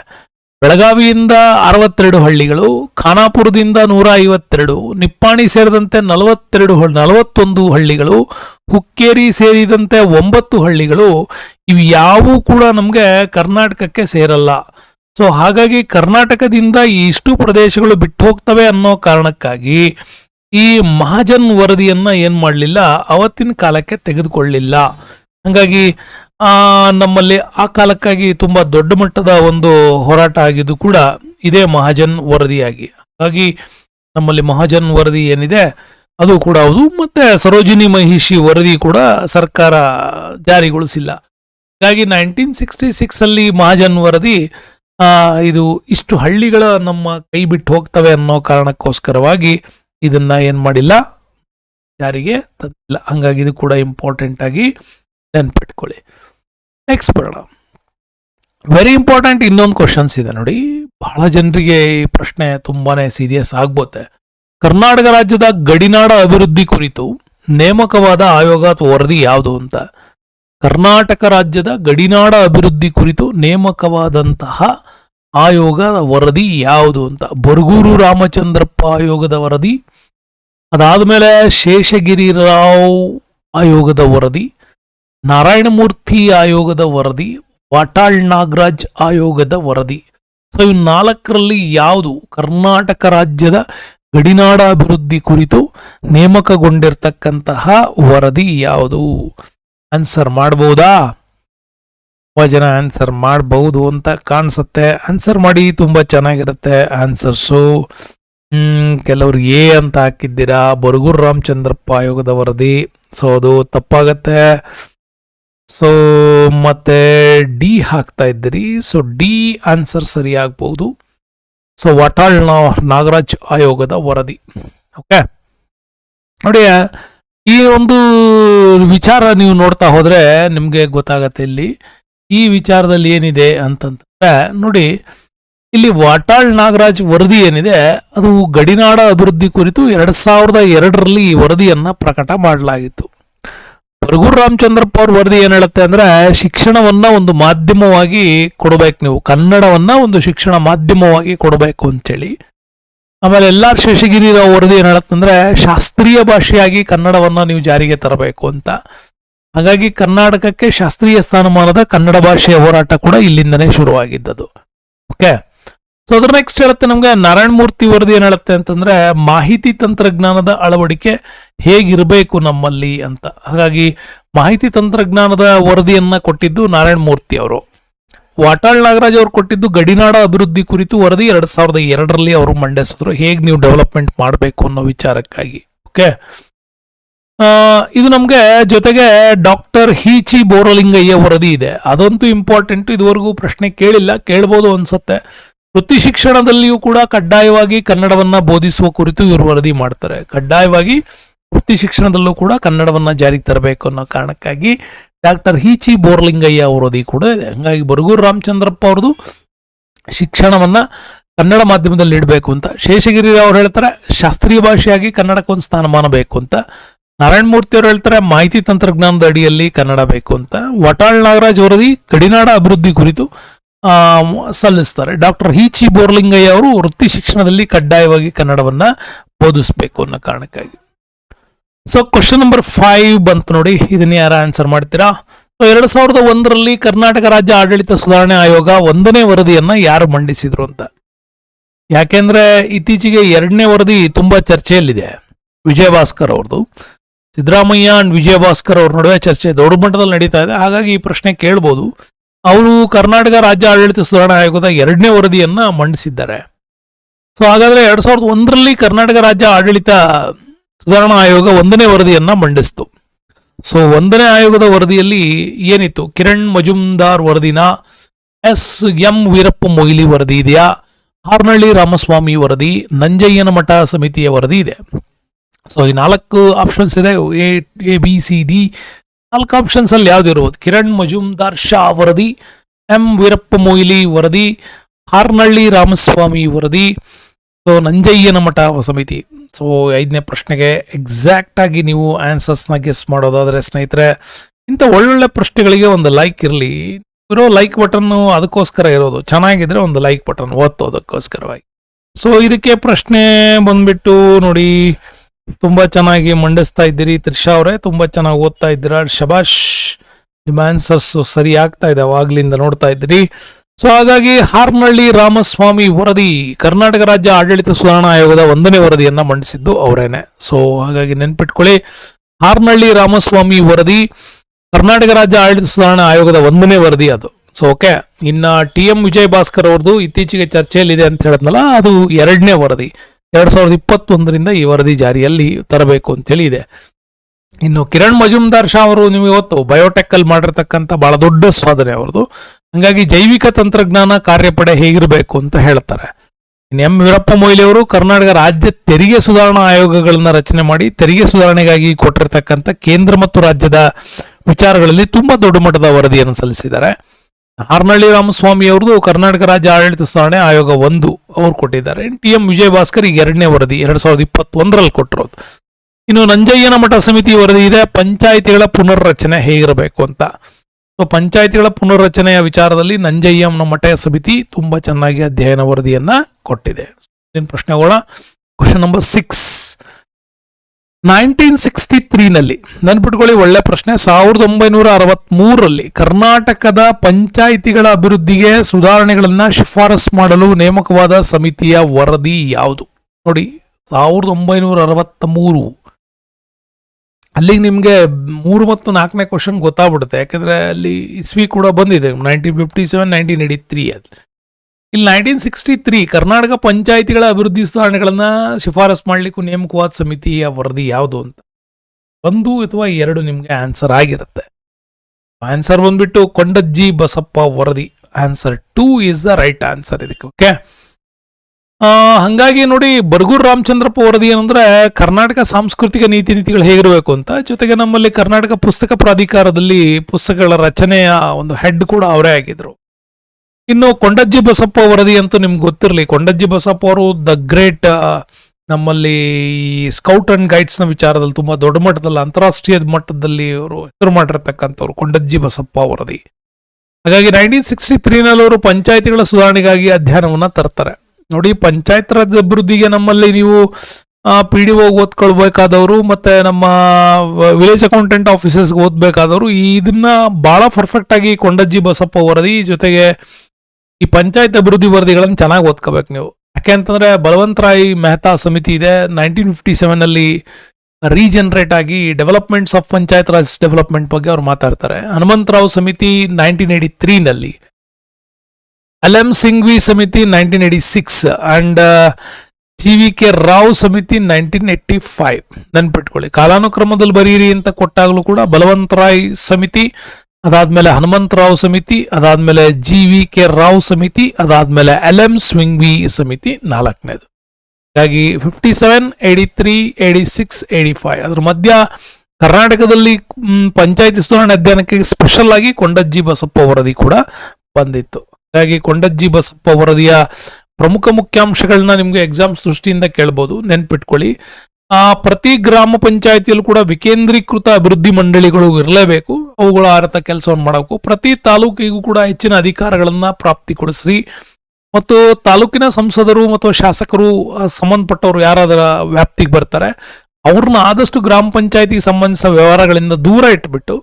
[SPEAKER 1] ಬೆಳಗಾವಿಯಿಂದ ಅರವತ್ತೆರಡು ಹಳ್ಳಿಗಳು, ಖಾನಾಪುರದಿಂದ ನೂರ ಐವತ್ತೆರಡು ನಿಪ್ಪಾಣಿ ಸೇರಿದಂತೆ ನಲವತ್ತೆರಡು ನಲವತ್ತೊಂದು ಹಳ್ಳಿಗಳು, ಹುಕ್ಕೇರಿ ಸೇರಿದಂತೆ ಒಂಬತ್ತು ಹಳ್ಳಿಗಳು ಇವು ಯಾವೂ ಕೂಡ ನಮಗೆ ಕರ್ನಾಟಕಕ್ಕೆ ಸೇರಲ್ಲ. ಸೊ ಹಾಗಾಗಿ ಕರ್ನಾಟಕದಿಂದ ಇಷ್ಟು ಪ್ರದೇಶಗಳು ಬಿಟ್ಟು ಹೋಗ್ತವೆ ಅನ್ನೋ ಕಾರಣಕ್ಕಾಗಿ ಈ ಮಹಾಜನ್ ವರದಿಯನ್ನ ಏನ್ ಮಾಡಲಿಲ್ಲ, ಅವತ್ತಿನ ಕಾಲಕ್ಕೆ ತೆಗೆದುಕೊಳ್ಳಿಲ್ಲ. ಹಂಗಾಗಿ ನಮ್ಮಲ್ಲಿ ಆ ಕಾಲಕ್ಕಾಗಿ ತುಂಬಾ ದೊಡ್ಡ ಮಟ್ಟದ ಒಂದು ಹೋರಾಟ ಆಗಿದ್ದು ಕೂಡ ಇದೇ ಮಹಾಜನ್ ವರದಿಯಾಗಿ. ಹಾಗಾಗಿ ನಮ್ಮಲ್ಲಿ ಮಹಾಜನ್ ವರದಿ ಏನಿದೆ, ಅದು ಕೂಡ ಹೌದು, ಮತ್ತೆ ಸರೋಜಿನಿ ಮಹಿಷಿ ವರದಿ ಕೂಡ ಸರ್ಕಾರ ಜಾರಿಗೊಳಿಸಿಲ್ಲ. ಹಾಗಾಗಿ ನೈನ್ಟೀನ್ ಸಿಕ್ಸ್ಟಿ ಸಿಕ್ಸ್ ಅಲ್ಲಿ ಮಹಾಜನ್ ವರದಿ ಇದು ಇಷ್ಟು ಹಳ್ಳಿಗಳ ನಮ್ಮ ಕೈ ಬಿಟ್ಟು ಹೋಗ್ತವೆ ಅನ್ನೋ ಕಾರಣಕ್ಕೋಸ್ಕರವಾಗಿ ಇದನ್ನ ಏನು ಮಾಡಿಲ್ಲ, ಜಾರಿಗೆ ತಂದಿಲ್ಲ. ಹಂಗಾಗಿ ಇದು ಕೂಡ ಇಂಪಾರ್ಟೆಂಟ್ ಆಗಿ ನೆನ್ಪಿಟ್ಕೊಳ್ಳಿ. ನೆಕ್ಸ್ಟ್ ಬರೋಣ. ವೆರಿ ಇಂಪಾರ್ಟೆಂಟ್ ಇನ್ನೊಂದು ಕ್ವಶನ್ಸ್ ಇದೆ ನೋಡಿ. ಬಹಳ ಜನರಿಗೆ ಈ ಪ್ರಶ್ನೆ ತುಂಬಾನೇ ಸೀರಿಯಸ್ ಆಗ್ಬೋತೆ ಕರ್ನಾಟಕ ರಾಜ್ಯದ ಗಡಿನಾಡ ಅಭಿವೃದ್ಧಿ ಕುರಿತು ನೇಮಕವಾದ ಆಯೋಗ ಅಥವಾ ವರದಿ ಯಾವುದು ಅಂತ? ಕರ್ನಾಟಕ ರಾಜ್ಯದ ಗಡಿನಾಡ ಅಭಿವೃದ್ಧಿ ಕುರಿತು ನೇಮಕವಾದಂತಹ ಆಯೋಗದ ವರದಿ ಯಾವುದು ಅಂತ? ಬರಗೂರು ರಾಮಚಂದ್ರಪ್ಪ ಆಯೋಗದ ವರದಿ, ಅದಾದ್ಮೇಲೆ ಶೇಷಗಿರಿ ರಾವ್ ಆಯೋಗದ ವರದಿ ನಾರಾಯಣಮೂರ್ತಿ ಆಯೋಗದ ವರದಿ, ವಾಟಾಳ್ ನಾಗರಾಜ್ ಆಯೋಗದ ವರದಿ. ಸೊ ಇವು ನಾಲ್ಕರಲ್ಲಿ ಯಾವುದು? ಕರ್ನಾಟಕ ರಾಜ್ಯದ ಗಡಿನಾಡ ಅಭಿವೃದ್ಧಿ ಕುರಿತು ನೇಮಕಗೊಂಡಿರ್ತಕ್ಕಂತಹ ವರದಿ ಯಾವುದು? ಆನ್ಸರ್ ಮಾಡಬಹುದಾ ಜನ ಆನ್ಸರ್ ಮಾಡಬಹುದು ಅಂತ ಕಾಣಿಸುತ್ತೆ. ಆನ್ಸರ್ ಮಾಡಿ, ತುಂಬಾ ಚೆನ್ನಾಗಿರುತ್ತೆ ಆನ್ಸರ್ಸು. ಹ್ಮ್, ಕೆಲವ್ರು ಎ ಅಂತ ಹಾಕಿದ್ದೀರಾ? ಬರಗೂರು ರಾಮಚಂದ್ರಪ್ಪ ಆಯೋಗದ ವರದಿ. ಸೊ, ಅದು ತಪ್ಪಾಗತ್ತೆ. ಸೊ ಮತ್ತೆ ಡಿ ಹಾಕ್ತಾ ಇದ್ದೀರಿ. ಸೊ ಡಿ ಆನ್ಸರ್ ಸರಿ ಆಗ್ಬಹುದು ಸೊ ವಾಟಾಳ್ ನಾಗರಾಜ್ ಆಯೋಗದ ವರದಿ. ಓಕೆ ನೋಡಿ, ಈ ಒಂದು ವಿಚಾರ ನೀವು ನೋಡ್ತಾ ಹೋದ್ರೆ ನಿಮಗೆ ಗೊತ್ತಾಗತ್ತೆ ಇಲ್ಲಿ. ಈ ವಿಚಾರದಲ್ಲಿ ಏನಿದೆ ಅಂತಂದ್ರೆ, ನೋಡಿ, ಇಲ್ಲಿ ವಾಟಾಳ್ ನಾಗರಾಜ್ ವರದಿ ಏನಿದೆ, ಅದು ಗಡಿನಾಡ ಅಭಿವೃದ್ಧಿ ಕುರಿತು ಎರಡ್ ಸಾವಿರದ ಎರಡರಲ್ಲಿ ಈ ವರದಿಯನ್ನ ಪ್ರಕಟ ಮಾಡಲಾಗಿತ್ತು. ಬರಗೂರು ರಾಮಚಂದ್ರಪ್ಪ ಅವ್ರ ವರದಿ ಏನ್ ಹೇಳುತ್ತೆ ಅಂದ್ರೆ ಶಿಕ್ಷಣವನ್ನ ಒಂದು ಮಾಧ್ಯಮವಾಗಿ ಕೊಡಬೇಕು ನೀವು. ಕನ್ನಡವನ್ನ ಒಂದು ಶಿಕ್ಷಣ ಮಾಧ್ಯಮವಾಗಿ ಕೊಡಬೇಕು ಅಂತೇಳಿ. ಆಮೇಲೆ ಎಲ್ಲಾರ್ ಶಶಿಗಿರಿ ವರದಿ ಏನ್ ಹೇಳುತ್ತಂದ್ರೆ ಶಾಸ್ತ್ರೀಯ ಭಾಷೆಯಾಗಿ ಕನ್ನಡವನ್ನ ನೀವು ಜಾರಿಗೆ ತರಬೇಕು ಅಂತ. ಹಾಗಾಗಿ ಕರ್ನಾಟಕಕ್ಕೆ ಶಾಸ್ತ್ರೀಯ ಸ್ಥಾನಮಾನದ ಕನ್ನಡ ಭಾಷೆಯ ಹೋರಾಟ ಕೂಡ ಇಲ್ಲಿಂದನೇ ಶುರುವಾಗಿದ್ದದು. ಓಕೆ ಸೊ ಅದ್ರ ನೆಕ್ಸ್ಟ್ ಹೇಳುತ್ತೆ ನಮ್ಗೆ, ನಾರಾಯಣ ಮೂರ್ತಿ ವರದಿ ಏನ್ ಹೇಳುತ್ತೆ ಅಂತಂದ್ರೆ, ಮಾಹಿತಿ ತಂತ್ರಜ್ಞಾನದ ಅಳವಡಿಕೆ ಹೇಗಿರಬೇಕು ನಮ್ಮಲ್ಲಿ ಅಂತ. ಹಾಗಾಗಿ ಮಾಹಿತಿ ತಂತ್ರಜ್ಞಾನದ ವರದಿಯನ್ನ ಕೊಟ್ಟಿದ್ದು ನಾರಾಯಣ ಮೂರ್ತಿ ಅವರು. ವಾಟಾಳ್ ನಾಗರಾಜ್ ಅವರು ಕೊಟ್ಟಿದ್ದು ಗಡಿನಾಡ ಅಭಿವೃದ್ಧಿ ಕುರಿತು ವರದಿ ಎರಡ್ ಸಾವಿರದ ಎರಡರಲ್ಲಿ ಅವರು ಮಂಡಿಸಿದ್ರು. ಹೇಗೆ ನೀವು ಡೆವಲಪ್ಮೆಂಟ್ ಮಾಡಬೇಕು ಅನ್ನೋ ವಿಚಾರಕ್ಕಾಗಿ. ಓಕೆ? ಇದು ನಮಗೆ ಜೊತೆಗೆ ಡಾಕ್ಟರ್ ಹೀಚಿ ಬೋರಲಿಂಗಯ್ಯ ವರದಿ ಇದೆ. ಅದಂತೂ ಇಂಪಾರ್ಟೆಂಟ್ ಇದುವರೆಗೂ ಪ್ರಶ್ನೆ ಕೇಳಿಲ್ಲ. ಕೇಳ್ಬೋದು ಅನ್ಸುತ್ತೆ. ವೃತ್ತಿ ಶಿಕ್ಷಣದಲ್ಲಿಯೂ ಕೂಡ ಕಡ್ಡಾಯವಾಗಿ ಕನ್ನಡವನ್ನ ಬೋಧಿಸುವ ಕುರಿತು ಇವರು ವರದಿ ಮಾಡ್ತಾರೆ. ಕಡ್ಡಾಯವಾಗಿ ವೃತ್ತಿ ಶಿಕ್ಷಣದಲ್ಲೂ ಕೂಡ ಕನ್ನಡವನ್ನ ಜಾರಿಗೆ ತರಬೇಕು ಅನ್ನೋ ಕಾರಣಕ್ಕಾಗಿ ಡಾಕ್ಟರ್ ಹೀಚಿ ಬೋರ್ಲಿಂಗಯ್ಯ ಅವರದಿ ಕೂಡ ಇದೆ. ಹಂಗಾಗಿ ಬರಗೂರು ರಾಮಚಂದ್ರಪ್ಪ ಅವ್ರದ್ದು ಶಿಕ್ಷಣವನ್ನ ಕನ್ನಡ ಮಾಧ್ಯಮದಲ್ಲಿ ನೀಡಬೇಕು ಅಂತ ಶೇಷಗಿರಿ ಅವ್ರು ಹೇಳ್ತಾರೆ, ಶಾಸ್ತ್ರೀಯ ಭಾಷೆಯಾಗಿ ಕನ್ನಡಕ್ಕೊಂದು ಸ್ಥಾನಮಾನ ಬೇಕು ಅಂತ. ನಾರಾಯಣ ಮೂರ್ತಿ ಅವರು ಹೇಳ್ತಾರೆ, ಮಾಹಿತಿ ತಂತ್ರಜ್ಞಾನದ ಅಡಿಯಲ್ಲಿ ಕನ್ನಡ ಬೇಕು ಅಂತ. ವಟಾಳ್ ನಾಗರಾಜ್ ವರದಿ ಗಡಿನಾಡ ಅಭಿವೃದ್ಧಿ ಕುರಿತು ಸಲ್ಲಿಸ್ತಾರೆ. ಡಾಕ್ಟರ್ ಹೀಚಿ ಬೋರ್ಲಿಂಗಯ್ಯ ಅವರು ವೃತ್ತಿ ಶಿಕ್ಷಣದಲ್ಲಿ ಕಡ್ಡಾಯವಾಗಿ ಕನ್ನಡವನ್ನ ಬೋಧಿಸಬೇಕು ಅನ್ನೋ ಕಾರಣಕ್ಕಾಗಿ. ಸೊ ಕ್ವಶನ್ ನಂಬರ್ ಫೈವ್ ಬಂತು ನೋಡಿ. ಇದನ್ನ ಯಾರು ಆನ್ಸರ್ ಮಾಡ್ತೀರಾ? ಸೊ ಎರಡು ಸಾವಿರದ ಒಂದರಲ್ಲಿ ಕರ್ನಾಟಕ ರಾಜ್ಯ ಆಡಳಿತ ಸುಧಾರಣೆ ಆಯೋಗ ಒಂದನೇ ವರದಿಯನ್ನ ಯಾರು ಮಂಡಿಸಿದ್ರು ಅಂತ? ಯಾಕೆಂದ್ರೆ ಇತ್ತೀಚೆಗೆ ಎರಡನೇ ವರದಿ ತುಂಬಾ ಚರ್ಚೆಯಲ್ಲಿದೆ. ವಿಜಯ ಭಾಸ್ಕರ್ ಅವ್ರದ್ದು ಸಿದ್ದರಾಮಯ್ಯ ಅಂಡ್ ವಿಜಯ ಭಾಸ್ಕರ್ ಅವ್ರ ನಡುವೆ ಚರ್ಚೆ ದೊಡ್ಡ ಮಟ್ಟದಲ್ಲಿ ನಡೀತಾ ಇದೆ. ಹಾಗಾಗಿ ಈ ಪ್ರಶ್ನೆ ಕೇಳ್ಬೋದು. ಅವರು ಕರ್ನಾಟಕ ರಾಜ್ಯ ಆಡಳಿತ ಸುಧಾರಣಾ ಆಯೋಗದ ಎರಡನೇ ವರದಿಯನ್ನ ಮಂಡಿಸಿದ್ದಾರೆ. ಸೊ ಹಾಗಾದ್ರೆ ಎರಡ್ ಸಾವಿರದ ಒಂದರಲ್ಲಿ ಕರ್ನಾಟಕ ರಾಜ್ಯ ಆಡಳಿತ ಸುಧಾರಣಾ ಆಯೋಗ ಒಂದನೇ ವರದಿಯನ್ನ ಮಂಡಿಸ್ತು. ಸೊ ಒಂದನೇ ಆಯೋಗದ ವರದಿಯಲ್ಲಿ ಏನಿತ್ತು? ಕಿರಣ್ ಮಜುಮ್ದಾರ್ ವರದಿನ? ಎಸ್. ಎಂ. ವೀರಪ್ಪ ಮೊಯ್ಲಿ ವರದಿ ಇದೆಯಾ? ಹಾರ್ನಳ್ಳಿ ರಾಮಸ್ವಾಮಿ ವರದಿ? ನಂಜಯ್ಯನ ಮಠ ಸಮಿತಿಯ ವರದಿ ಇದೆ. ಸೊ ಈ ನಾಲ್ಕು ಆಪ್ಷನ್ಸ್ ಇದೆ. A A B C D ನಾಲ್ಕು ಆಪ್ಷನ್ಸ್ ಅಲ್ಲಿ ಯಾವ್ದು ಇರ್ಬೋದು? ಕಿರಣ್ ಮಜುಮ್ದಾರ್ ಶಾ ವರದಿ, ಎಂ ವೀರಪ್ಪ ಮೊಯ್ಲಿ ವರದಿ, ಹಾರ್ನಳ್ಳಿ ರಾಮಸ್ವಾಮಿ ವರದಿ, ಸೊ ನಂಜಯ್ಯನ ಮಠ ಸಮಿತಿ. ಸೊ ಐದನೇ ಪ್ರಶ್ನೆಗೆ ಎಕ್ಸಾಕ್ಟ್ ಆಗಿ ನೀವು ಆನ್ಸರ್ಸ್ನ ಗೆಸ್ ಮಾಡೋದಾದ್ರೆ ಸ್ನೇಹಿತರೆ, ಇಂಥ ಒಳ್ಳೊಳ್ಳೆ ಪ್ರಶ್ನೆಗಳಿಗೆ ಒಂದು ಲೈಕ್ ಇರಲಿ. ಇರೋ ಲೈಕ್ ಬಟನ್ ಅದಕ್ಕೋಸ್ಕರ ಇರೋದು. ಚೆನ್ನಾಗಿದ್ರೆ ಒಂದು ಲೈಕ್ ಬಟನ್ ಓದ್ತೋದಕ್ಕೋಸ್ಕರವಾಗಿ. ಸೊ ಇದಕ್ಕೆ ಪ್ರಶ್ನೆ ಬಂದ್ಬಿಟ್ಟು ನೋಡಿ. ತುಂಬಾ ಚೆನ್ನಾಗಿ ಮಂಡಿಸ್ತಾ ಇದ್ದೀರಿ. ತ್ರಿಷಾ ಅವರೇ, ತುಂಬಾ ಚೆನ್ನಾಗಿ ಓದ್ತಾ ಇದ್ದೀರಾ? ಶಬಾಷ್ ನಿಮ್ಮ ಆನ್ಸರ್ಸ್ ಸರಿ ಆಗ್ತಾ ಇದೆ ಆಗ್ಲಿಂದ ನೋಡ್ತಾ ಇದ್ದೀರಿ. ಸೊ ಹಾಗಾಗಿ ಹಾರ್ನಳ್ಳಿ ರಾಮಸ್ವಾಮಿ ವರದಿ, ಕರ್ನಾಟಕ ರಾಜ್ಯ ಆಡಳಿತ ಸುಧಾರಣಾ ಆಯೋಗದ ಒಂದನೇ ವರದಿಯನ್ನ ಮಂಡಿಸಿದ್ದು ಅವರೇನೆ. ಸೊ ಹಾಗಾಗಿ ನೆನ್ಪಿಟ್ಕೊಳ್ಳಿ, ಹಾರ್ನಳ್ಳಿ ರಾಮಸ್ವಾಮಿ ವರದಿ, ಕರ್ನಾಟಕ ರಾಜ್ಯ ಆಡಳಿತ ಸುಧಾರಣಾ ಆಯೋಗದ ಒಂದನೇ ವರದಿ ಅದು. ಸೊ ಓಕೆ ಇನ್ನ ಟಿ ಎಂ ವಿಜಯ್ ಭಾಸ್ಕರ್ ಅವ್ರದ್ದು ಇತ್ತೀಚೆಗೆ ಚರ್ಚೆಯಲ್ಲಿದೆ ಅಂತ ಹೇಳಿದ್ನಲ್ಲ, ಅದು ಎರಡನೇ ವರದಿ. ಎರಡ್ ಸಾವಿರದ ಇಪ್ಪತ್ತೊಂದರಿಂದ ಈ ವರದಿ ಜಾರಿಯಲ್ಲಿ ತರಬೇಕು ಅಂತೇಳಿ ಇದೆ. ಇನ್ನು ಕಿರಣ್ ಮಜುಮ್ದಾರ್ ಶಾ ಅವರು ನಿಮಗೆ ಗೊತ್ತು ಬಯೋಟೆಕ್ ಅಲ್ಲಿ ಮಾಡಿರ್ತಕ್ಕಂಥ ಬಹಳ ದೊಡ್ಡ ಸಾಧನೆ ಅವ್ರದ್ದು. ಹಂಗಾಗಿ ಜೈವಿಕ ತಂತ್ರಜ್ಞಾನ ಕಾರ್ಯಪಡೆ ಹೇಗಿರಬೇಕು ಅಂತ ಹೇಳ್ತಾರೆ. ಇನ್ನು ಎಂ. ವೀರಪ್ಪ ಮೊಯ್ಲಿ ಅವರು ಕರ್ನಾಟಕ ರಾಜ್ಯ ತೆರಿಗೆ ಸುಧಾರಣಾ ಆಯೋಗಗಳನ್ನ ರಚನೆ ಮಾಡಿ ತೆರಿಗೆ ಸುಧಾರಣೆಗಾಗಿ ಕೊಟ್ಟಿರ್ತಕ್ಕಂಥ ಕೇಂದ್ರ ಮತ್ತು ರಾಜ್ಯದ ವಿಚಾರಗಳಲ್ಲಿ ತುಂಬಾ ದೊಡ್ಡ ಮಟ್ಟದ ವರದಿಯನ್ನು ಸಲ್ಲಿಸಿದ್ದಾರೆ. ಹಾರ್ನಳ್ಳಿ ರಾಮಸ್ವಾಮಿ ಅವ್ರದ್ದು ಕರ್ನಾಟಕ ರಾಜ್ಯ ಆಡಳಿತ ಸುಧಾರಣೆ ಆಯೋಗ ಒಂದು ಅವ್ರು ಕೊಟ್ಟಿದ್ದಾರೆ. ಟಿ ಎಂ ವಿಜಯ್ ಭಾಸ್ಕರ್ ಈಗ ಎರಡನೇ ವರದಿ, ಎರಡ್ ಸಾವಿರದ ಇಪ್ಪತ್ತೊಂದರಲ್ಲಿ ಕೊಟ್ಟಿರೋದು ಇನ್ನು ನಂಜಯ್ಯನ ಮಠ ಸಮಿತಿ ವರದಿ ಇದೆ, ಪಂಚಾಯಿತಿಗಳ ಪುನರ್ರಚನೆ ಹೇಗಿರಬೇಕು ಅಂತ. ಸೊ, ಪಂಚಾಯಿತಿಗಳ ಪುನರ್ರಚನೆಯ ವಿಚಾರದಲ್ಲಿ ನಂಜಯ್ಯನ ಮಠ ಸಮಿತಿ ತುಂಬಾ ಚೆನ್ನಾಗಿ ಅಧ್ಯಯನ ವರದಿಯನ್ನ ಕೊಟ್ಟಿದೆ. ಪ್ರಶ್ನೆಗಳ question number six nineteen sixty ತ್ರೀನಲ್ಲಿ ನೆನ್ಪಿಟ್ಕೊಳ್ಳಿ ಒಳ್ಳೆ ಪ್ರಶ್ನೆ. ಸಾವಿರದ ಒಂಬೈನೂರ ಅರವತ್ತ್ ಮೂರರಲ್ಲಿ ಕರ್ನಾಟಕದ ಪಂಚಾಯಿತಿಗಳ ಅಭಿವೃದ್ಧಿಗೆ ಸುಧಾರಣೆಗಳನ್ನು ಶಿಫಾರಸ್ ಮಾಡಲು ನೇಮಕವಾದ ಸಮಿತಿಯ ವರದಿ ಯಾವುದು? ನೋಡಿ, ಸಾವಿರದ ಒಂಬೈನೂರ ಅರವತ್ತ ಮೂರು ಅಲ್ಲಿಗೆ ನಿಮಗೆ ಮೂರು ಮತ್ತು ನಾಲ್ಕನೇ ಕ್ವಶನ್ ಗೊತ್ತಾಗ್ಬಿಡುತ್ತೆ. ಯಾಕಂದ್ರೆ ಅಲ್ಲಿ ಇಸ್ವಿ ಕೂಡ ಬಂದಿದೆ. Nineteen fifty seven, nineteen eighty three ಅದು ಇಲ್ಲಿ ನೈನ್ಟೀನ್ ಸಿಕ್ಸ್ಟಿ ತ್ರೀ ಕರ್ನಾಟಕ ಪಂಚಾಯಿತಿಗಳ ಅಭಿವೃದ್ಧಿ ಸುಧಾರಣೆಗಳನ್ನ ಶಿಫಾರಸ್ ಮಾಡಲಿಕ್ಕೂ ನೇಮಕವಾದ ಸಮಿತಿಯ ವರದಿ ಯಾವುದು ಅಂತ? ಒಂದು ಅಥವಾ ಎರಡು ನಿಮಗೆ ಆನ್ಸರ್ ಆಗಿರುತ್ತೆ. ಆನ್ಸರ್ ಬಂದ್ಬಿಟ್ಟು ಕೊಂಡಜ್ಜಿ ಬಸಪ್ಪ ವರದಿ. Answer two is the right answer ಇದಕ್ಕೆ ಓಕೆ ಹಂಗಾಗಿ ನೋಡಿ ಬರ್ಗೂರ್ ರಾಮಚಂದ್ರಪ್ಪ ವರದಿ ಏನಂದ್ರೆ ಕರ್ನಾಟಕ ಸಾಂಸ್ಕೃತಿಕ ನೀತಿ ನೀತಿಗಳು ಹೇಗಿರಬೇಕು ಅಂತ? ಜೊತೆಗೆ ನಮ್ಮಲ್ಲಿ ಕರ್ನಾಟಕ ಪುಸ್ತಕ ಪ್ರಾಧಿಕಾರದಲ್ಲಿ ಪುಸ್ತಕಗಳ ರಚನೆಯ ಒಂದು ಹೆಡ್ ಕೂಡ ಅವರೇ ಆಗಿದ್ರು. ಇನ್ನು ಕೊಂಡಜ್ಜಿ ಬಸಪ್ಪ ವರದಿ ಅಂತೂ ನಿಮ್ಗೆ ಗೊತ್ತಿರಲಿ. ಕೊಂಡಜ್ಜಿ ಬಸಪ್ಪ ಅವರು ದ ಗ್ರೇಟ್ ನಮ್ಮಲ್ಲಿ ಸ್ಕೌಟ್ ಅಂಡ್ ಗೈಡ್ಸ್ನ ವಿಚಾರದಲ್ಲಿ ತುಂಬಾ ದೊಡ್ಡ ಮಟ್ಟದಲ್ಲಿ, ಅಂತಾರಾಷ್ಟ್ರೀಯ ಮಟ್ಟದಲ್ಲಿ ಅವರು ಹೆಸರು ಮಾಡಿರ್ತಕ್ಕಂಥವ್ರು ಕೊಂಡಜ್ಜಿ ಬಸಪ್ಪ ವರದಿ. ಹಾಗಾಗಿ ನೈನ್ಟೀನ್ ಸಿಕ್ಸ್ಟಿ ತ್ರೀನಲ್ಲಿ ಅವರು ಪಂಚಾಯತಿಗಳ ಸುಧಾರಣೆಗಾಗಿ ಅಧ್ಯಯನವನ್ನ ತರ್ತಾರೆ. ನೋಡಿ, ಪಂಚಾಯತ್ ರಾಜ್ ಅಭಿವೃದ್ಧಿಗೆ ನಮ್ಮಲ್ಲಿ ನೀವು ಪಿ ಡಿ ಓದ್ಕೊಳ್ಬೇಕಾದವರು ಮತ್ತೆ ನಮ್ಮ ವಿಲೇಜ್ ಅಕೌಂಟೆಂಟ್ ಆಫೀಸರ್ಸ್ಗೆ ಓದ್ಬೇಕಾದವರು ಇದನ್ನ ಬಹಳ ಪರ್ಫೆಕ್ಟ್ ಆಗಿ ಕೊಂಡಜ್ಜಿ ಬಸಪ್ಪ ವರದಿ ಜೊತೆಗೆ ಈ ಪಂಚಾಯತ್ ಅಭಿವೃದ್ಧಿ ವರದಿಗಳನ್ನು ಚೆನ್ನಾಗಿ ಓದ್ಕೋಬೇಕು ನೀವು. ಯಾಕೆ ಅಂತಂದ್ರೆ ಬಲವಂತರಾಯ್ ಮೆಹ್ತಾ ಸಮಿತಿ ಇದೆ. ನೈನ್ಟೀನ್ ಫಿಫ್ಟಿ ಸೆವೆನ್ ಅಲ್ಲಿ ರೀಜನರೇಟ್ ಆಗಿ developments of panchayat raj development ಬಗ್ಗೆ ಅವ್ರು ಮಾತಾಡ್ತಾರೆ. ಹನುಮಂತರಾವ್ ಸಮಿತಿ ನೈನ್ಟೀನ್ ಏಯ್ಟಿ ತ್ರೀನಲ್ಲಿ. ಎಲ್ ಎಂ ಸಿಂಘ್ವಿ ಸಮಿತಿ nineteen eighty six and G V K Rao ಸಮಿತಿ ನೈನ್ಟೀನ್ ಏಯ್ಟಿ ಫೈವ್. ನೆನ್ಪಿಟ್ಕೊಳ್ಳಿ. ಕಾಲಾನುಕ್ರಮದಲ್ಲಿ ಬರೀರಿ ಅಂತ ಕೊಟ್ಟಾಗಲೂ ಕೂಡ ಬಲವಂತರಾಯ್ ಸಮಿತಿ ಅದಾದ್ಮೇಲೆ ಹನುಮಂತರಾವ್ ಸಮಿತಿ, ಅದಾದ್ಮೇಲೆ ಜಿ ವಿ ಕೆ ರಾವ್ ಸಮಿತಿ, ಅದಾದ್ಮೇಲೆ ಎಲ್ ಎಂ ಸ್ವಿಂಗ್ವಿ ಸಮಿತಿ ನಾಲ್ಕನೇದು. ಹಾಗಾಗಿ fifty seven eighty three eighty six eighty five ಅದ್ರ ಮಧ್ಯ ಕರ್ನಾಟಕದಲ್ಲಿ ಪಂಚಾಯತಿ ಸುಧಾರಣೆ ಅಧ್ಯಯನಕ್ಕೆ ಸ್ಪೆಷಲ್ ಆಗಿ ಕೊಂಡಜ್ಜಿ ಬಸಪ್ಪ ವರದಿ ಕೂಡ ಬಂದಿತ್ತು. ಹಾಗಾಗಿ ಕೊಂಡಜ್ಜಿ ಬಸಪ್ಪ ವರದಿಯ ಪ್ರಮುಖ ಮುಖ್ಯಾಂಶಗಳನ್ನ ನಿಮಗೆ ಎಕ್ಸಾಮ್ಸ್ ದೃಷ್ಟಿಯಿಂದ ಕೇಳ್ಬೋದು. ನೆನ್ಪಿಟ್ಕೊಳ್ಳಿ. ಆ ಪ್ರತಿ ಗ್ರಾಮ ಪಂಚಾಯತಿಯಲ್ಲೂ ಕೂಡ ವಿಕೇಂದ್ರೀಕೃತ ಅಭಿವೃದ್ಧಿ ಮಂಡಳಿಗಳು ಇರಲೇಬೇಕು. ಅವುಗಳ ಆರತ ಕೆಲಸವನ್ನು ಮಾಡಬೇಕು. ಪ್ರತಿ ತಾಲೂಕಿಗೂ ಕೂಡ ಹೆಚ್ಚಿನ ಅಧಿಕಾರಗಳನ್ನ ಪ್ರಾಪ್ತಿಗೊಳಿಸ್ರಿ ಮತ್ತು ತಾಲೂಕಿನ ಸಂಸದರು ಮತ್ತು ಶಾಸಕರು ಸಂಬಂಧಪಟ್ಟವರು ಯಾರಾದರ ವ್ಯಾಪ್ತಿಗೆ ಬರ್ತಾರೆ ಅವ್ರನ್ನ ಆದಷ್ಟು ಗ್ರಾಮ ಪಂಚಾಯತಿಗೆ ಸಂಬಂಧಿಸಿದ ವ್ಯವಹಾರಗಳಿಂದ ದೂರ ಇಟ್ಬಿಟ್ಟು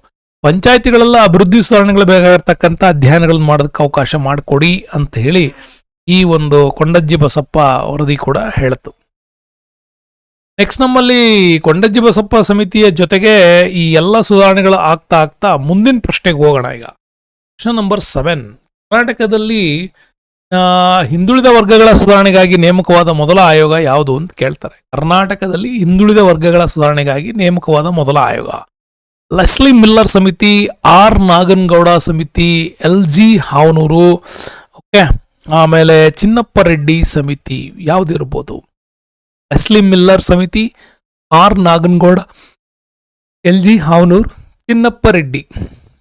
[SPEAKER 1] ಪಂಚಾಯತಿಗಳೆಲ್ಲ ಅಭಿವೃದ್ಧಿ ಸುಧಾರಣೆಗಳು ಬೇಕಾಗಿರ್ತಕ್ಕಂಥ ಅಧ್ಯಯನಗಳನ್ನ ಮಾಡೋದಕ್ಕೆ ಅವಕಾಶ ಮಾಡಿಕೊಡಿ ಅಂತ ಹೇಳಿ ಈ ಒಂದು ಕೊಂಡಜ್ಜಿ ಬಸಪ್ಪ ವರದಿ ಕೂಡ ಹೇಳಿತು. ನೆಕ್ಸ್ಟ್ ನಮ್ಮಲ್ಲಿ ಕೊಂಡಜ್ಜಿ ಬಸಪ್ಪ ಸಮಿತಿಯ ಜೊತೆಗೆ ಈ ಎಲ್ಲ ಸುಧಾರಣೆಗಳು ಆಗ್ತಾ ಆಗ್ತಾ ಮುಂದಿನ ಪ್ರಶ್ನೆಗೆ ಹೋಗೋಣ ಈಗ. ಪ್ರಶ್ನೆ ನಂಬರ್ ಸೆವೆನ್ ಕರ್ನಾಟಕದಲ್ಲಿ ಹಿಂದುಳಿದ ವರ್ಗಗಳ ಸುಧಾರಣೆಗಾಗಿ ನೇಮಕವಾದ ಮೊದಲ ಆಯೋಗ ಯಾವುದು ಅಂತ ಕೇಳ್ತಾರೆ. ಕರ್ನಾಟಕದಲ್ಲಿ ಹಿಂದುಳಿದ ವರ್ಗಗಳ ಸುಧಾರಣೆಗಾಗಿ ನೇಮಕವಾದ ಮೊದಲ ಆಯೋಗ. ಲೆಸ್ಲಿ ಮಿಲ್ಲರ್ ಸಮಿತಿ, ಆರ್ ನಾಗನಗೌಡ ಸಮಿತಿ, ಎಲ್ ಜಿ ಹಾವನೂರು, ಓಕೆ, ಆಮೇಲೆ ಚಿನ್ನಪ್ಪ ರೆಡ್ಡಿ ಸಮಿತಿ ಯಾವ್ದಿರ್ಬೋದು ಲೆಸ್ಲಿ ಮಿಲ್ಲರ್ ಸಮಿತಿ, R Naganagowda, L G Havanur Chinnappa Reddy.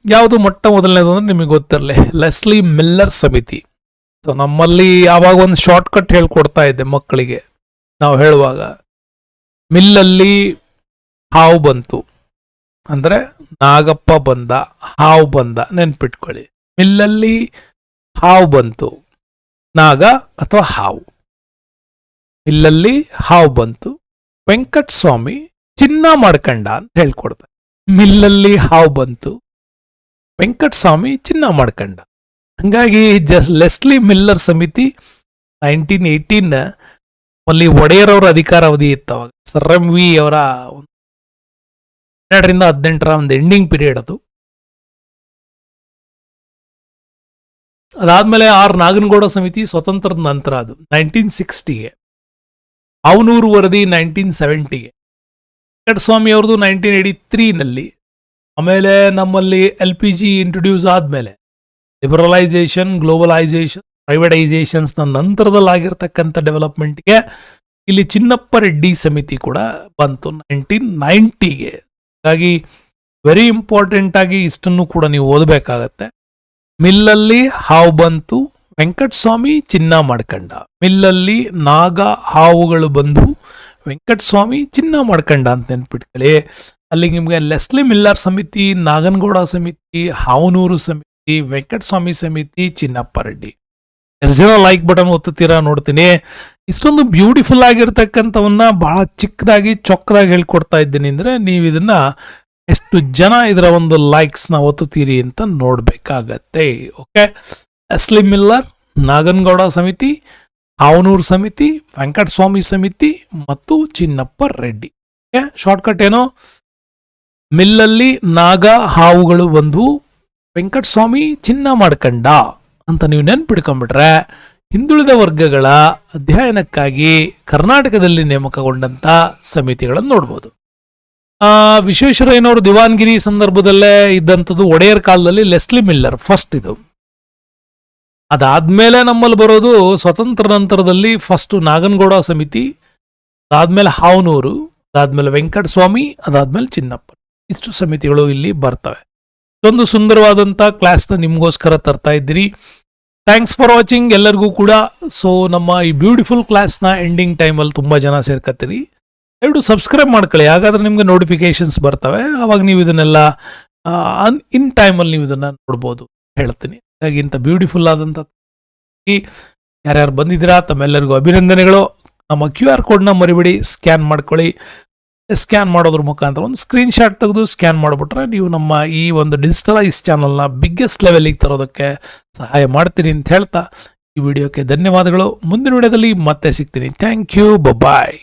[SPEAKER 1] ಯಾವುದು ಮೊಟ್ಟ ಮೊದಲನೇದು ಅಂದ್ರೆ ನಿಮಗೆ ಗೊತ್ತಿರಲಿ ಲೆಸ್ಲಿ ಮಿಲ್ಲರ್ ಸಮಿತಿ. ಸೊ ನಮ್ಮಲ್ಲಿ ಯಾವಾಗ ಒಂದು ಶಾರ್ಟ್ ಕಟ್ ಹೇಳ್ಕೊಡ್ತಾ ಇದ್ದೆ ಮಕ್ಕಳಿಗೆ, ನಾವು ಹೇಳುವಾಗ. ಮಿಲ್ಲಲ್ಲಿ ಹಾವು ಬಂತು. ಅಂದರೆ ನಾಗಪ್ಪ ಬಂದ, ಹಾವು ಬಂದ, ನೆನ್ಪಿಟ್ಕೊಳ್ಳಿ. ಮಿಲ್ಲಲ್ಲಿ ಹಾವು ಬಂತು. ನಾಗ ಅಥವಾ ಹಾವು. ಮಿಲ್ಲಲ್ಲಿ ಹಾವು ಬಂತು. ವೆಂಕಟ್ ಸ್ವಾಮಿ ಚಿನ್ನ ಮಾಡ್ಕಂಡ ಅಂತ ಹೇಳ್ಕೊಡ್ತಾರೆ. ಮಿಲ್ಲಲ್ಲಿ ಹಾವು ಬಂತು. ವೆಂಕಟ್ ಸ್ವಾಮಿ ಚಿನ್ನ ಮಾಡ್ಕಂಡ. ಹಂಗಾಗಿ ಜಸ್ ಲೆಸ್ಲಿ ಮಿಲ್ಲರ್ ಸಮಿತಿ ನೈನ್ಟೀನ್ ಏಯ್ಟೀನ್ ಅಲ್ಲಿ ಅಧಿಕಾರ ಅಧಿಕಾರಾವಧಿ ಇತ್ತು ಅವಾಗ. ಸರ್ ಎಂ ವಿ ಅವರ ಒಂದು ಹನ್ನೆರಡರಿಂದ ಹದಿನೆಂಟರ ಒಂದು ಎಂಡಿಂಗ್ ಪೀರಿಯಡ್ ಅದು. ಅದಾದ್ಮೇಲೆ ಆರ್ ನಾಗನಗೌಡ ಸಮಿತಿ ಸ್ವತಂತ್ರದ ನಂತರ ಅದು, ನೈನ್ಟೀನ್ ಸಿಕ್ಸ್ಟಿಗೆ. ಅವನೂರು ವರದಿ ನೈನ್ಟೀನ್ ಸೆವೆಂಟಿಗೆ ಸ್ವಾಮಿ ಅವ್ರದ್ದು ನೈನ್ಟೀನ್ ಏಯ್ಟಿ ತ್ರೀನಲ್ಲಿ ಆಮೇಲೆ ನಮ್ಮಲ್ಲಿ ಎಲ್ ಪಿ ಜಿ ಇಂಟ್ರೊಡ್ಯೂಸ್ ಆದಮೇಲೆ ಲಿಬರಲೈಸೇಷನ್ ಗ್ಲೋಬಲೈಸೇಷನ್ ಪ್ರೈವೇಟೈಸೇಷನ್ಸ್ನ ನಂತರದಲ್ಲಾಗಿರ್ತಕ್ಕಂಥ ಡೆವಲಪ್ಮೆಂಟ್ಗೆ ಇಲ್ಲಿ ಚಿನ್ನಪ್ಪ ರೆಡ್ಡಿ ಸಮಿತಿ ಕೂಡ ಬಂತು ನೈನ್ಟೀನ್ ನೈಂಟಿಗೆ ಹಾಗಾಗಿ ವೆರಿ ಇಂಪಾರ್ಟೆಂಟ್ ಆಗಿ ಇಷ್ಟನ್ನು ಕೂಡ ನೀವು ಓದಬೇಕಾಗತ್ತೆ. ಮಿಲ್ಲಲ್ಲಿ ಹಾವು ಬಂತು ವೆಂಕಟಸ್ವಾಮಿ ಚಿನ್ನ ಮಾಡ್ಕಂಡ ಮಿಲ್ಲಲ್ಲಿ ನಾಗ ಹಾವುಗಳು ಬಂದು ವೆಂಕಟಸ್ವಾಮಿ ಚಿನ್ನ ಮಾಡ್ಕಂಡ ಅಂತ ನೆನ್ಪಿಟ್ಕೊಳ್ಳಿ ಅಲ್ಲಿ ನಿಮಗೆ ಲೆಸ್ಲಿ ಮಿಲ್ಲರ್ ಸಮಿತಿ, ನಾಗನಗೌಡ ಸಮಿತಿ, ಹಾವನೂರು ಸಮಿತಿ, ವೆಂಕಟಸ್ವಾಮಿ ಸಮಿತಿ, ಚಿನ್ನಪ್ಪ ರೆಡ್ಡಿ. ಲೈಕ್ ಬಟನ್ ಒತ್ತುತ್ತೀರಾ ನೋಡ್ತೀನಿ. ಇಷ್ಟೊಂದು ಬ್ಯೂಟಿಫುಲ್ ಆಗಿರ್ತಕ್ಕಂಥವನ್ನ ಬಹಳ ಚಿಕ್ಕದಾಗಿ, ಚೊಕ್ಕದಾಗಿ ಹೇಳ್ಕೊಡ್ತಾ ಇದ್ದೀನಿ ಅಂದ್ರೆ ನೀವು ಇದನ್ನ ಎಷ್ಟು ಜನ ಇದರ ಒಂದು ಲೈಕ್ಸ್ನ ಒತ್ತುತ್ತೀರಿ ಅಂತ ನೋಡ್ಬೇಕಾಗತ್ತೆ. ಓಕೆ ಎಸ್ಲಿ ಮಿಲ್ಲರ್, ನಾಗನಗೌಡ ಸಮಿತಿ, ಹಾವನೂರು ಸಮಿತಿ, ವೆಂಕಟಸ್ವಾಮಿ ಸಮಿತಿ ಮತ್ತು ಚಿನ್ನಪ್ಪ ರೆಡ್ಡಿ. ಶಾರ್ಟ್ಕಟ್ ಏನು? ಮಿಲ್ಲಲ್ಲಿ ನಾಗ ಹಾವುಗಳು ಬಂದು ವೆಂಕಟಸ್ವಾಮಿ ಚಿನ್ನ ಮಾಡ್ಕಂಡ ಅಂತ ನೀವು ನೆನ್ಪಿಡ್ಕೊಂಡ್ಬಿಟ್ರೆ ಹಿಂದುಳಿದ ವರ್ಗಗಳ ಅಧ್ಯಯನಕ್ಕಾಗಿ ಕರ್ನಾಟಕದಲ್ಲಿ ನೇಮಕಗೊಂಡಂತ ಸಮಿತಿಗಳನ್ನು ನೋಡ್ಬೋದು. ಆ, ವಿಶ್ವೇಶ್ವರಯ್ಯನವರು ದಿವಾನ್ಗಿರಿ ಸಂದರ್ಭದಲ್ಲೇ ಇದ್ದಂಥದ್ದು ಒಡೆಯರ್ ಕಾಲದಲ್ಲಿ ಲೆಸ್ಲಿ ಮಿಲ್ಲರ್ ಫಸ್ಟ್ ಇದು. ಅದಾದ್ಮೇಲೆ ನಮ್ಮಲ್ಲಿ ಬರೋದು ಸ್ವತಂತ್ರ ನಂತರದಲ್ಲಿ ಫಸ್ಟ್ ನಾಗನಗೌಡ ಸಮಿತಿ, ಅದಾದ್ಮೇಲೆ ಹಾವನೂರು, ಅದಾದ್ಮೇಲೆ ವೆಂಕಟಸ್ವಾಮಿ, ಅದಾದ್ಮೇಲೆ ಚಿನ್ನಪ್ಪ. ಇಷ್ಟು ಸಮಿತಿಗಳು ಇಲ್ಲಿ ಬರ್ತವೆ. ಇದೊಂದು ಸುಂದರವಾದಂಥ ಕ್ಲಾಸ್ನ ನಿಮಗೋಸ್ಕರ ತರ್ತಾ ಇದ್ದೀರಿ. ಥ್ಯಾಂಕ್ಸ್ ಫಾರ್ ವಾಚಿಂಗ್ ಎಲ್ಲರಿಗೂ ಕೂಡ. ಸೊ ನಮ್ಮ ಈ ಬ್ಯೂಟಿಫುಲ್ ಕ್ಲಾಸ್ನ ಎಂಡಿಂಗ್ ಟೈಮಲ್ಲಿ ತುಂಬ ಜನ ಸೇರ್ಕತ್ತೀರಿ. ದಯವಿಟ್ಟು ಸಬ್ಸ್ಕ್ರೈಬ್ ಮಾಡ್ಕೊಳ್ಳಿ. ಹಾಗಾದ್ರೆ ನಿಮಗೆ ನೋಟಿಫಿಕೇಶನ್ಸ್ ಬರ್ತವೆ. ಅವಾಗ ನೀವು ಇದನ್ನೆಲ್ಲ ಇನ್ ಟೈಮಲ್ಲಿ ನೀವು ಇದನ್ನ ನೋಡ್ಬೋದು. ಹೇಳ್ತೀನಿ. ಹಾಗಾಗಿ ಇಂಥ ಬ್ಯೂಟಿಫುಲ್ ಆದಂಥ ಯಾರ್ಯಾರು ಬಂದಿದ್ದೀರಾ, ತಮ್ಮೆಲ್ಲರಿಗೂ ಅಭಿನಂದನೆಗಳು. ನಮ್ಮ ಕ್ಯೂ ಆರ್ ಕೋಡ್ನ ಮರಿಬಿಡಿ ಸ್ಕ್ಯಾನ್ ಮಾಡ್ಕೊಳ್ಳಿ. ಸ್ಕ್ಯಾನ್ ಮಾಡೋದ್ರ ಮುಖಾಂತರ ಒಂದು ಸ್ಕ್ರೀನ್ ಶಾಟ್ ತೆಗೆದು ಸ್ಕ್ಯಾನ್ ಮಾಡಿಬಿಟ್ರೆ ನೀವು ನಮ್ಮ ಈ ಒಂದು ಡಿಜಿಟಲೈಸ್ ಚಾನಲ್ನ ಬಿಗ್ಗೆಸ್ಟ್ ಲೆವೆಲಿಗೆ ತರೋದಕ್ಕೆ ಸಹಾಯ ಮಾಡ್ತೀನಿ ಅಂತ ಹೇಳ್ತಾ ಈ ವಿಡಿಯೋಕ್ಕೆ ಧನ್ಯವಾದಗಳು. ಮುಂದಿನ ವಿಡಿಯೋದಲ್ಲಿ ಮತ್ತೆ ಸಿಗ್ತೀನಿ. Thank you bye